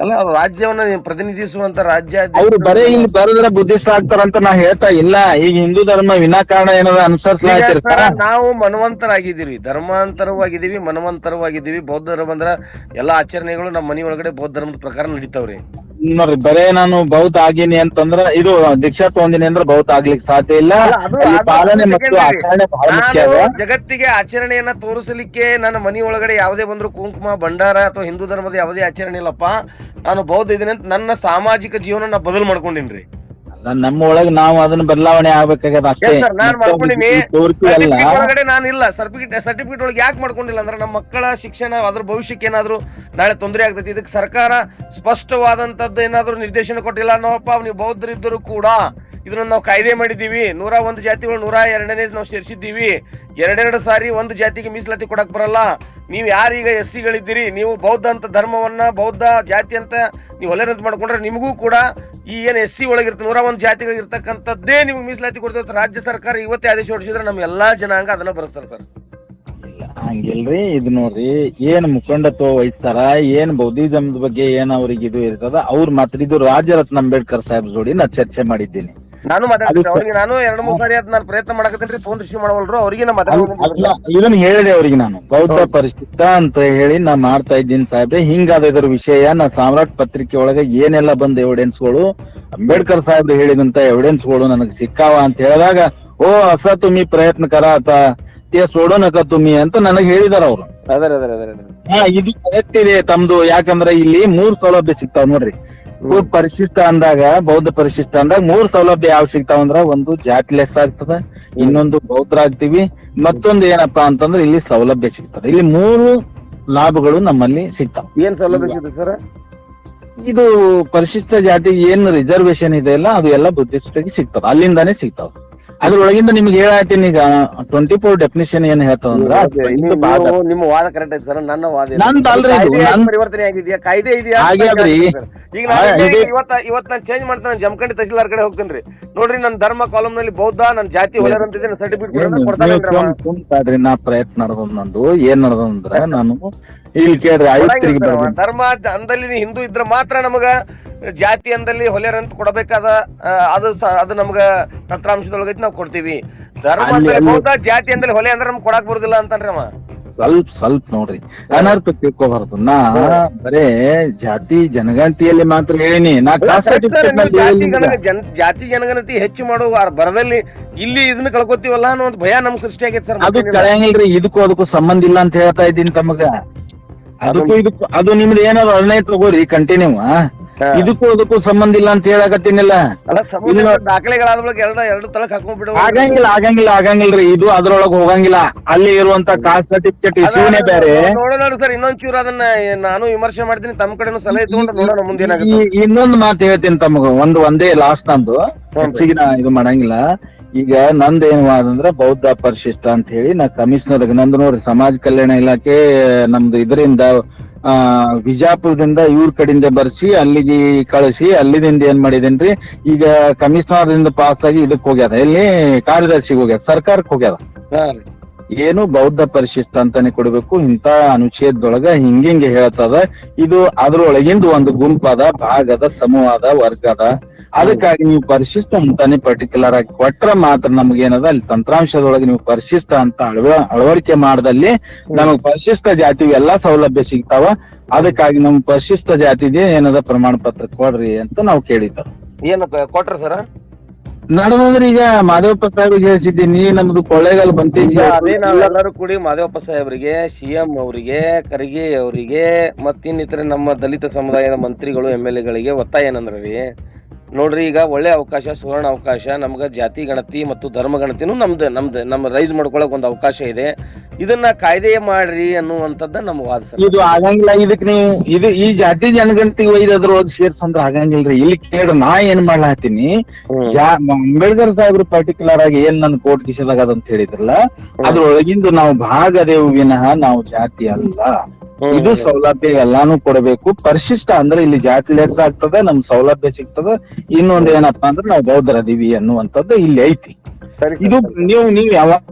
ಅಲ್ಲ ಅವ್ರ ರಾಜ್ಯವನ್ನ ಪ್ರತಿನಿಧಿಸುವಂತ ರಾಜ್ಯ ಅವ್ರು ಬರೇ ಇಲ್ಲಿ ಬರದ್ರ ಬುದ್ಧಿಸ್ಟ್ ಆಗ್ತಾರಂತ ನಾ ಹೇಳ್ತಾ ಇಲ್ಲ. ಈಗ ಹಿಂದೂ ಧರ್ಮ ವಿನಾಕಾರಣ ಏನದ ಅನುಸರಿಸಲಾಗಿರ್ತಾರ ನಾವು ಮನವಂತರಾಗಿದ್ದೀವಿ. ಧರ್ಮಾಂತರವಾಗಿದ್ದೀವಿ ಮನವಂತರವಾಗಿದ್ದೀವಿ. ಬೌದ್ಧ ಧರ್ಮ ಅಂದ್ರ ಎಲ್ಲಾ ಆಚರಣೆಗಳು ನಮ್ಮ ಮನಿ ಒಳಗಡೆ ಬೌದ್ಧ ಧರ್ಮದ ಪ್ರಕಾರ ನಡೀತಾವ್ರಿ. ನೋಡ್ರಿ ಬರೇ ನಾನು ಬೌತ್ ಆಗೀನಿ ಅಂತಂದ್ರ ಇದು ದೀಕ್ಷಾ ತಗೊಂಡಿನಿ ಅಂದ್ರ ಬೌತ್ ಆಗ್ಲಿಕ್ಕೆ ಸಾಧ್ಯ ಇಲ್ಲ. ಅಲ್ಲ, ಪಾಲನೆ ಮತ್ತು ಆಚರಣೆ ಬಹಳ ಮುಖ್ಯ ಅದ. ಜಗತ್ತಿಗೆ ಆಚರಣೆಯನ್ನ ತೋರಿಸಲಿಕ್ಕೆ ನನ್ನ ಮನಿ ಒಳಗಡೆ ಯಾವುದೇ ಬಂದ್ರು ಕುಂಕುಮ ಭಂಡಾರ ಅಥವಾ ಹಿಂದೂ ಧರ್ಮದ ಯಾವುದೇ ಆಚರಣೆ ಇಲ್ಲಪ್ಪ. ನಾನು ಬೌದ್ಧ ಇದೀನಿ ಅಂತ ನನ್ನ ಸಾಮಾಜಿಕ ಜೀವನ ನಾ ಬದಲು ಮಾಡ್ಕೊಂಡಿನ್ರಿ. ಅಲ್ಲ, ನಮ್ಮ ಒಳಗ ನಾವು ಅದನ್ನ ಬದಲಾವಣೆ ಆಗ್ಬೇಕಾಗ್ಯದ ಅಷ್ಟೇ. ಹೊರಗಡೆ sir, ನಾನ್ ಮಾಡ್ಕೊಂಡಿನಿ. ತೋರಿಕೆ ಅಲ್ಲ. ಸರ್ಟಿಫಿಕೇಟ್ ಒಳಗಡೆ ನಾನು ಇಲ್ಲ. ಸರ್ಟಿಫಿಕೇಟ್ ಸರ್ಟಿಫಿಕೇಟ್ ಒಳಗೆ ಯಾಕೆ ಮಾಡ್ಕೊಂಡಿಲ್ಲ ಅಂದ್ರೆ ನಮ್ಮ ಮಕ್ಕಳ ಶಿಕ್ಷಣ ಅದ್ರ ಭವಿಷ್ಯಕ್ಕೆ ಏನಾದ್ರು ನಾಳೆ ತೊಂದರೆ ಆಗ್ತೈತಿ. ಇದಕ್ಕೆ ಸರ್ಕಾರ ಸ್ಪಷ್ಟವಾದಂತದ್ದು ಏನಾದ್ರು ನಿರ್ದೇಶನ ಕೊಟ್ಟಿಲ್ಲ ಅನ್ನೋಪ್ಪ ನೀವು ಬೌದ್ಧರಿದ್ದರೂ ಕೂಡ ಇದನ್ನ ನಾವು ಕಾಯ್ದೆ ಮಾಡಿದ್ದೀವಿ. ನೂರ ಒಂದು ಜಾತಿಗಳು ನೂರ ಎರಡನೇ ನಾವು ಸೇರಿಸಿದ್ದೀವಿ. ಎರಡೆರಡು ಸಾರಿ ಒಂದು ಜಾತಿಗೆ ಮೀಸಲಾತಿ ಕೊಡಕ್ ಬರಲ್ಲ. ನೀವು ಯಾರೀಗ ಎಸ್ ಸಿಗಳಿದ್ದೀರಿ ನೀವು ಬೌದ್ಧ ಅಂತ ಧರ್ಮವನ್ನ ಬೌದ್ಧ ಜಾತಿ ಅಂತ ನೀವು ಹೊಲೆರಂತ ಮಾಡ್ಕೊಂಡ್ರೆ ನಿಮಗೂ ಕೂಡ ಈ ಏನು ಎಸ್ ಸಿ ಒಳಗಿರ್ತ ನೂರ ಒಂದು ಜಾತಿಗಳಿರ್ತಕ್ಕಂಥದ್ದೇ ನಿಮ್ಗೆ ಮೀಸಲಾತಿ ಕೊಡ್ತೇವೆ ರಾಜ್ಯ ಸರ್ಕಾರ ಇವತ್ತೇ ಆದೇಶ ಹೊಡಿಸಿದ್ರೆ ನಮ್ಮ ಎಲ್ಲಾ ಜನಾಂಗ ಅದನ್ನ ಬರೆಸ್ತಾರೆ ಸರ್. ಹಂಗಿಲ್ರಿ. ಇದು ನೋಡ್ರಿ, ಏನ್ ಮುಖಂಡತ್ವ ವಹಿಸ್ತಾರ, ಏನ್ ಬೌದ್ಧಿಸಮ್ ಬಗ್ಗೆ ಏನ್ ಅವ್ರಿಗೆ ಇದು ಇರ್ತದ, ಅವ್ರ ಮಾತ್ರ. ಇದು ರಾಜರತ್ನ ಅಂಬೇಡ್ಕರ್ ಸಾಹೇಬ್ ಜೋಡಿ ನಾ ಚರ್ಚೆ ಮಾಡಿದ್ದೀನಿ. ನಾನು ಮಾತಾಡ್ತೀನಿ. ಅವ್ರಿಗೆ ನಾನು ಎರಡು ಮೂರು ಸಾರಿ ಅದ್ ನಾನು ಪ್ರಯತ್ನ ಮಾಡಕತ್ತೀನಿ ಫೋನ್ ರಿಸೀವ್ ಮಾಡವಲ್ರು ಅವ್ರಿಗೆ ನಾ ಮಾತಾಡ್ತೀನಿ. ಇದನ್ನ ಹೇಳಿದೆ ಅವ್ರಿಗೆ ನಾನು. ಬೌದ್ಧ ಪರಿಸ್ಥಿತ ಅಂತ ಹೇಳಿ ನಾ ಮಾಡ್ತಾ ಇದ್ದೀನಿ ಸಾಹೇಬ್ರೆ. ಹಿಂಗಾದ ಇದ್ರ ವಿಷಯ ನಾ ಸಾಮ್ರಾಟ್ ಪತ್ರಿಕೆ ಒಳಗೆ ಏನೆಲ್ಲ ಬಂದ ಎವಿಡೆನ್ಸ್ಗಳು ಅಂಬೇಡ್ಕರ್ ಸಾಹೇಬ್ರು ಹೇಳಿದಂತ ಎವಿಡೆನ್ಸ್ಗಳು ನನಗೆ ಸಿಕ್ಕಾವ ಅಂತ ಹೇಳಿದಾಗ ಓ ಅಸ ತುಮಿ ಪ್ರಯತ್ನ ಕರ ಆತ ತೇ ಸೋಡೋನಕ ತುಮಿ ಅಂತ ನನಗೆ ಹೇಳಿದಾರ ಅವ್ರು. ಹಾ ಇದು ಕರೆಕ್ಟ್ ಇದೆ ತಮ್ದು. ಯಾಕಂದ್ರೆ ಇಲ್ಲಿ ಮೂರ್ ಸೌಲಭ್ಯ ಸಿಗ್ತಾವ ನೋಡ್ರಿ. ಪರಿಶಿಷ್ಟ ಅಂದಾಗ ಬೌದ್ಧ ಪರಿಶಿಷ್ಟ ಅಂದಾಗ ಮೂರ್ ಸೌಲಭ್ಯ ಯಾವ ಸಿಗ್ತಾವ ಅಂದ್ರ ಒಂದು ಜಾತಿ ಲೆಸ್ ಆಗ್ತದ ಇನ್ನೊಂದು ಬೌದ್ಧ ಆಗ್ತೀವಿ. ಮತ್ತೊಂದು ಏನಪ್ಪಾ ಅಂತಂದ್ರೆ ಇಲ್ಲಿ ಸೌಲಭ್ಯ ಸಿಗ್ತದ. ಇಲ್ಲಿ ಮೂರು ಲಾಭಗಳು ನಮ್ಮಲ್ಲಿ ಸಿಗ್ತಾವ. ಏನ್ ಸೌಲಭ್ಯ ಸರ್? ಇದು ಪರಿಶಿಷ್ಟ ಜಾತಿ ಏನ್ ರಿಸರ್ವೇಶನ್ ಇದೆ ಅಲ್ಲ ಅದು ಎಲ್ಲ ಬುದ್ಧಿಸ್ಟಿಗೆ ಸಿಗ್ತದ. ಅಲ್ಲಿಂದಾನೇ ಸಿಗ್ತಾವ. ಅದ್ರೊಳಗಿಂದ ನಿಮ್ಗೆ ಹೇಳತ್ತೀನಿ ಈಗ ಟ್ವೆಂಟಿ ಫೋರ್ ಡೆಫಿನೇಷನ್ ಏನ್ ಹೇಳ್ತದಂದ್ರ ಅಂದ್ರ ನೀವು- ನಿಮ್ಮ ವಾದ ಕರೆಕ್ಟ್ ಐತಿ ಸರ್ ನನ್ನ ವಾದ ಇಲ್ಲ. ನಂದ್ ಅಲ್ರಿ ಇದು, ಕಾಯ್ದೆ ನಂದ್- ಪರಿವರ್ತನೆ ಆಗಿದೆಯಾ? ಕಾಯ್ದೆ ಇದೆಯಾ? ಆಗ್ಯಾದ್ರಿ. ಈಗ ನಾನು ಇದೆ. ಇವತ್ತ ಇವತ್ತು ನಾನು ಚೇಂಜ್ ಮಾಡ್ತಾನೆ ಜಮಖಂಡಿ ತಹಸೀಲ್ದಾರ್ ಕಡೆ ಹೋಗ್ತೇನ್ರಿ ನೋಡ್ರಿ ನನ್ನ ಧರ್ಮ ಕಾಲಮ್ನಲ್ಲಿ ಬೌದ್ಧ ನನ್ನ ಜಾತಿ ಹೊಲರ್ ಅಂತ ಸರ್ಟಿಫಿಕೇಟ್ ಕೊಡ್ತಾನೆ ಸುಮ್ತಾಡ್ರಿ ನಾ ಪ್ರಯತ್ನ ನಡೆದ ನಂದು. ಏನ್ ನಡೆದಂದ್ರ ನಾನು ಇಲ್ಲಿ ಕೇಳ್ರಿ ಆಯುಕ್ತರಿಗೆ ಧರ್ಮ ಅಂದಲ್ಲಿ ನೀ ಹಿಂದೂ ಇದ್ರ ಮಾತ್ರ ನಮಗ ಜಾತಿ ಅಂದಲ್ಲಿ ಹೊಲೆರ್ ಅಂತ ಕೊಡಬೇಕಾದ ಆ, ಅದು ಸ- ಅದು ನಮಗ ತತ್ರಾಂಶದೊಳಗೈತಿ ನಾವು ಕೊಡ್ತೀವಿ. ಧರ್ಮ ಅಂದ್ರೆ ಬೌದ್ಧ ಜಾತಿ ಅಂದ್ರೆ ಹೊಲೆ ಅಂದ್ರೆ ನಮ್ಗೆ ಕೊಡಕ್ ಬರುದಿಲ್ಲ ಅಂತನ್ರಿ ಅವ. ಸ್ವಲ್ಪ ಸ್ವಲ್ಪ ನೋಡ್ರಿ. ಅನರ್ಥ ತಿಳ್ಕೊಬಾರ್ದು. ನಾ ಬರೇ ಜಾತಿ ಜನಗಣತಿಯಲ್ಲಿ ಮಾತ್ರ ಹೇಳಿನಿ. ನಾ ಕಾಸ್ಟ್ ಸರ್ಟಿಫಿಕೇಟ್ನಲ್ಲಿ ಜಾತಿ ಹೇಳಿಲ್ಲ. ಜನ ಜಾತಿ ಜನಗಣತಿ ಹೆಚ್ಚು ಮಾಡುವ ಬರದಲ್ಲಿ ಇಲ್ಲಿ ಇದನ್ನ ಕಳ್ಕೊತೀವಲ್ಲ ಅನ್ನೋ ಒಂದು ಭಯ ನಮ್ ಸೃಷ್ಟಿ ಆಗೈತೆ ಸರ್ ಅದು ಕಳೆಯಂಗಿಲ್ರಿ. ಇದಕ್ಕೂ ಅದಕ್ಕೂ ಸಂಬಂಧ ಇಲ್ಲ ಅಂತ ಹೇಳ್ತಾ ಇದ್ದೀನಿ ತಮಗ. ಅದಕ್ಕೂ ಇದಕ್ಕೂ ಅದು ನಿಮ್ದು ಏನಾದ್ರು ಅರ್ಣೆ ತಗೋರಿ ಕಂಟಿನ್ಯೂ ಇದಕ್ಕೂ ಅದಕ್ಕೂ ಸಂಬಂಧ ಇಲ್ಲ ಅಂತ ಹೇಳಕತ್ತೀನಿಲ್ಲ. ದಾಖಲೆಗಳಾದ ಬಳಿಕ ಎರಡು ಎರಡು ತಳಕ್ ಹಾಕೊಂಡ್ಬಿಡು ಆಗಂಗಿಲ್ಲ ಆಗಂಗಿಲ್ಲ ಆಗಂಗಿಲ್ರಿ. ಇದು ಅದ್ರೊಳಗ ಹೋಗಂಗಿಲ್ಲ. ಅಲ್ಲಿ ಇರುವಂತ ಕಾಸ್ಟ್ ಸರ್ಟಿಫಿಕೇಟ್ ಇಶ್ಯೂನೇ ಬೇರೆ. ನೋಡೋಣ ಸರ್ ಇನ್ನೊಂದ್ ಚೂರು ಅದನ್ನ ನಾನು ವಿಮರ್ಶೆ ಮಾಡ್ತೀನಿ ತಮ್ಮ ಕಡೆನೂ ಸಲಹೆ ತಗೊಂಡು ನೋಡೋಣ ಮುಂದೇನಾಗುತ್ತೆ ಇನ್ನೊಂದ್ ಮಾತು ಹೇಳ್ತೀನಿ ತಮಗ. ಒಂದು ಒಂದೇ ಲಾಸ್ಟ್ ನಂದು. ಹೆಚ್ಚಿಗೆ ನಾ ಇದು ಮಾಡಂಗಿಲ್ಲ. ಈಗ ನಂದ್ ಏನ್ ಬೌದ್ಧ ಪರಿಶಿಷ್ಟ ಅಂತ ಹೇಳಿ ನಾ ಕಮಿಷನರ್ ನಂದು ನೋಡ್ರಿ ಸಮಾಜ ಕಲ್ಯಾಣ ಇಲಾಖೆ ನಮ್ದು ಇದರಿಂದ ಆ ವಿಜಾಪುರದಿಂದ ಇವ್ರ ಕಡೆಯಿಂದ ಬರ್ಸಿ, ಅಲ್ಲಿಗೆ ಕಳಿಸಿ ಅಲ್ಲಿದಿಂದ ಏನ್ ಮಾಡಿದೇನ್ರಿ? ಈಗ ಕಮಿಷನರ್ ದಿಂದ ಪಾಸ್ ಆಗಿ ಇದಕ್ ಹೋಗ್ಯದ. ಇಲ್ಲಿ ಕಾರ್ಯದರ್ಶಿಗೆ ಹೋಗ್ಯದ. ಸರ್ಕಾರಕ್ಕೆ ಹೋಗ್ಯದ. ಏನು ಬೌದ್ಧ ಪರಿಶಿಷ್ಟ ಅಂತಾನೆ ಕೊಡ್ಬೇಕು. ಇಂತ ಅನುಚ್ಛೇದದೊಳಗ ಹಿಂಗಿಂಗೆ ಹೇಳ್ತದ. ಇದು ಅದ್ರೊಳಗಿಂದ ಒಂದು ಗುಂಪದ, ಭಾಗದ, ಸಮೂಹದ, ವರ್ಗದ. ಅದಕ್ಕಾಗಿ ನೀವು ಪರಿಶಿಷ್ಟ ಅಂತಾನೆ ಪರ್ಟಿಕ್ಯುಲರ್ ಆಗಿ ಕೊಟ್ರ ಮಾತ್ರ ನಮ್ಗೇನದ? ಅಲ್ಲಿ ತಂತ್ರಾಂಶದೊಳಗೆ ನೀವು ಪರಿಶಿಷ್ಟ ಅಂತ ಅಳವ, ಅಳವಡಿಕೆ ಮಾಡದಲ್ಲಿ ನಮಗ್ ಪರಿಶಿಷ್ಟ ಜಾತಿ ಎಲ್ಲಾ ಸೌಲಭ್ಯ ಸಿಗ್ತಾವ. ಅದಕ್ಕಾಗಿ ನಮ್ ಪರಿಶಿಷ್ಟ ಜಾತಿದೇ ಏನದ ಪ್ರಮಾಣ ಪತ್ರ ಕೊಡ್ರಿ ಅಂತ ನಾವು ಕೇಳಿದ್ದ ಏನ ಕೊಟ್ರ ಸರ್? ನಡೆದಂದ್ರೆ ಈಗ ಮಾದೇವಪ್ಪ ಸಾಹೇಬ್ರಿಗೆ ಹೇಳ್ಸಿದ್ದೀನಿ, ನಮ್ದು ಕೊಳ್ಳೇಗಾಲ ಬಂತೇಜಿ ಅದೇ ನಾವೆಲ್ಲರೂ ಕೂಡಿ ಮಾದೇವಪ್ಪ ಸಾಹೇಬರಿಗೆ ಸಿಎಂ ಅವರಿಗೆ, ಖರ್ಗೆ ಅವರಿಗೆ ಮತ್ತಿನ್ನಿತರೆ ನಮ್ಮ ದಲಿತ ಸಮುದಾಯದ ಮಂತ್ರಿಗಳು, ಎಂ ಎಲ್ ಎಗಳಿಗೆ ಒತ್ತಾಯ ಏನಂದ್ರ ರೀ ನೋಡ್ರಿ ಈಗ ಒಳ್ಳೆ ಅವಕಾಶ ಸುವರ್ಣ ಅವಕಾಶ ನಮ್ಗ ಜಾತಿ ಗಣತಿ ಮತ್ತು ಧರ್ಮ ಗಣತಿನೂ ನಮ್ದು ನಮ್ದು ನಮ್ಮ ರೈಸ್ ಮಾಡ್ಕೊಳಕ್ ಒಂದು ಅವಕಾಶ ಇದೆ. ಇದನ್ನ ಕಾಯ್ದೆ ಮಾಡ್ರಿ ಅನ್ನುವಂಥದ್ದ ನಮ್ಮ ವಾದ ಸರ್. ಇದು ಆಗಂಗಿಲ್ಲ ಇದಕ್ ನೀವು ಇದು ಈ ಜಾತಿ ಜನಗಣತಿ ಒಯ್ದಾದ್ರು ಹೋಗಿ ಸೇರ್ಸಂದ್ರ ಆಗಂಗಿಲ್ರಿ. ಇಲ್ಲಿ ಕೇಳ ನಾ ಏನ್ ಮಾಡ್ಲಾತೀನಿ ಅಂಬೇಡ್ಕರ್ ಸಾಹೇಬ್ರು ಪರ್ಟಿಕ್ಯುಲರ್ ಆಗಿ ಏನ್ ನನ್ ಕೋರ್ಟ್ ಕಿಸದಾಗ ಅದಂತ ಹೇಳಿದ್ರಲ್ಲ ಅದ್ರೊಳಗಿಂದ ನಾವು ಭಾಗದೇವು ವಿನಃ ನಾವು ಜಾತಿ ಅಲ್ಲ. ಇದು ಸೌಲಭ್ಯ ಎಲ್ಲಾನು ಕೊಡಬೇಕು. ಪರಿಶಿಷ್ಟ ಅಂದ್ರೆ ಇಲ್ಲಿ ಜಾತಿ ಲೆಸ್ ಆಗ್ತದೆ ನಮ್ ಸೌಲಭ್ಯ ಸಿಗ್ತದ. ಇನ್ನೊಂದ್ ಏನಪ್ಪಾ ಅಂದ್ರೆ ನಾವು ಬೌದ್ಧರದೀವಿ ಅನ್ನುವಂಥದ್ದು ಇಲ್ಲಿ ಐತಿ. ಇದು ನೀವು ನೀವ್ ಯಾವಾಗ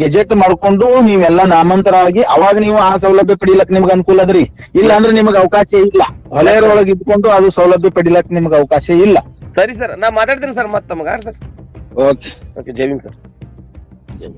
ಗೆಜೆಟ್ ಮಾಡ್ಕೊಂಡು ನೀವೆಲ್ಲಾ ನಾಮಂತರ ಆಗಿ ಅವಾಗ ನೀವು ಆ ಸೌಲಭ್ಯ ಪಡಿಲಕ್ ನಿಮ್ಗೆ ಅನುಕೂಲ ಅದ್ರಿ? ಇಲ್ಲ ಅಂದ್ರೆ ನಿಮ್ಗೆ ಅವಕಾಶ ಇಲ್ಲ. ಹೊಲೆಯರೊಳಗೆ ಇದ್ಕೊಂಡು ಅದು ಸೌಲಭ್ಯ ಪಡಿಲಕ್ ನಿಮ್ಗೆ ಅವಕಾಶ ಇಲ್ಲ. ಸರಿ ಸರ್ ನಾ ಮಾತಾಡ್ತೀನಿ ಸರ್ ಮತ್ತೆ ತಮಗ. ಸರ್. ಓಕೆ. ಓಕೆ ಜೈ ಸರ್ ಸರ್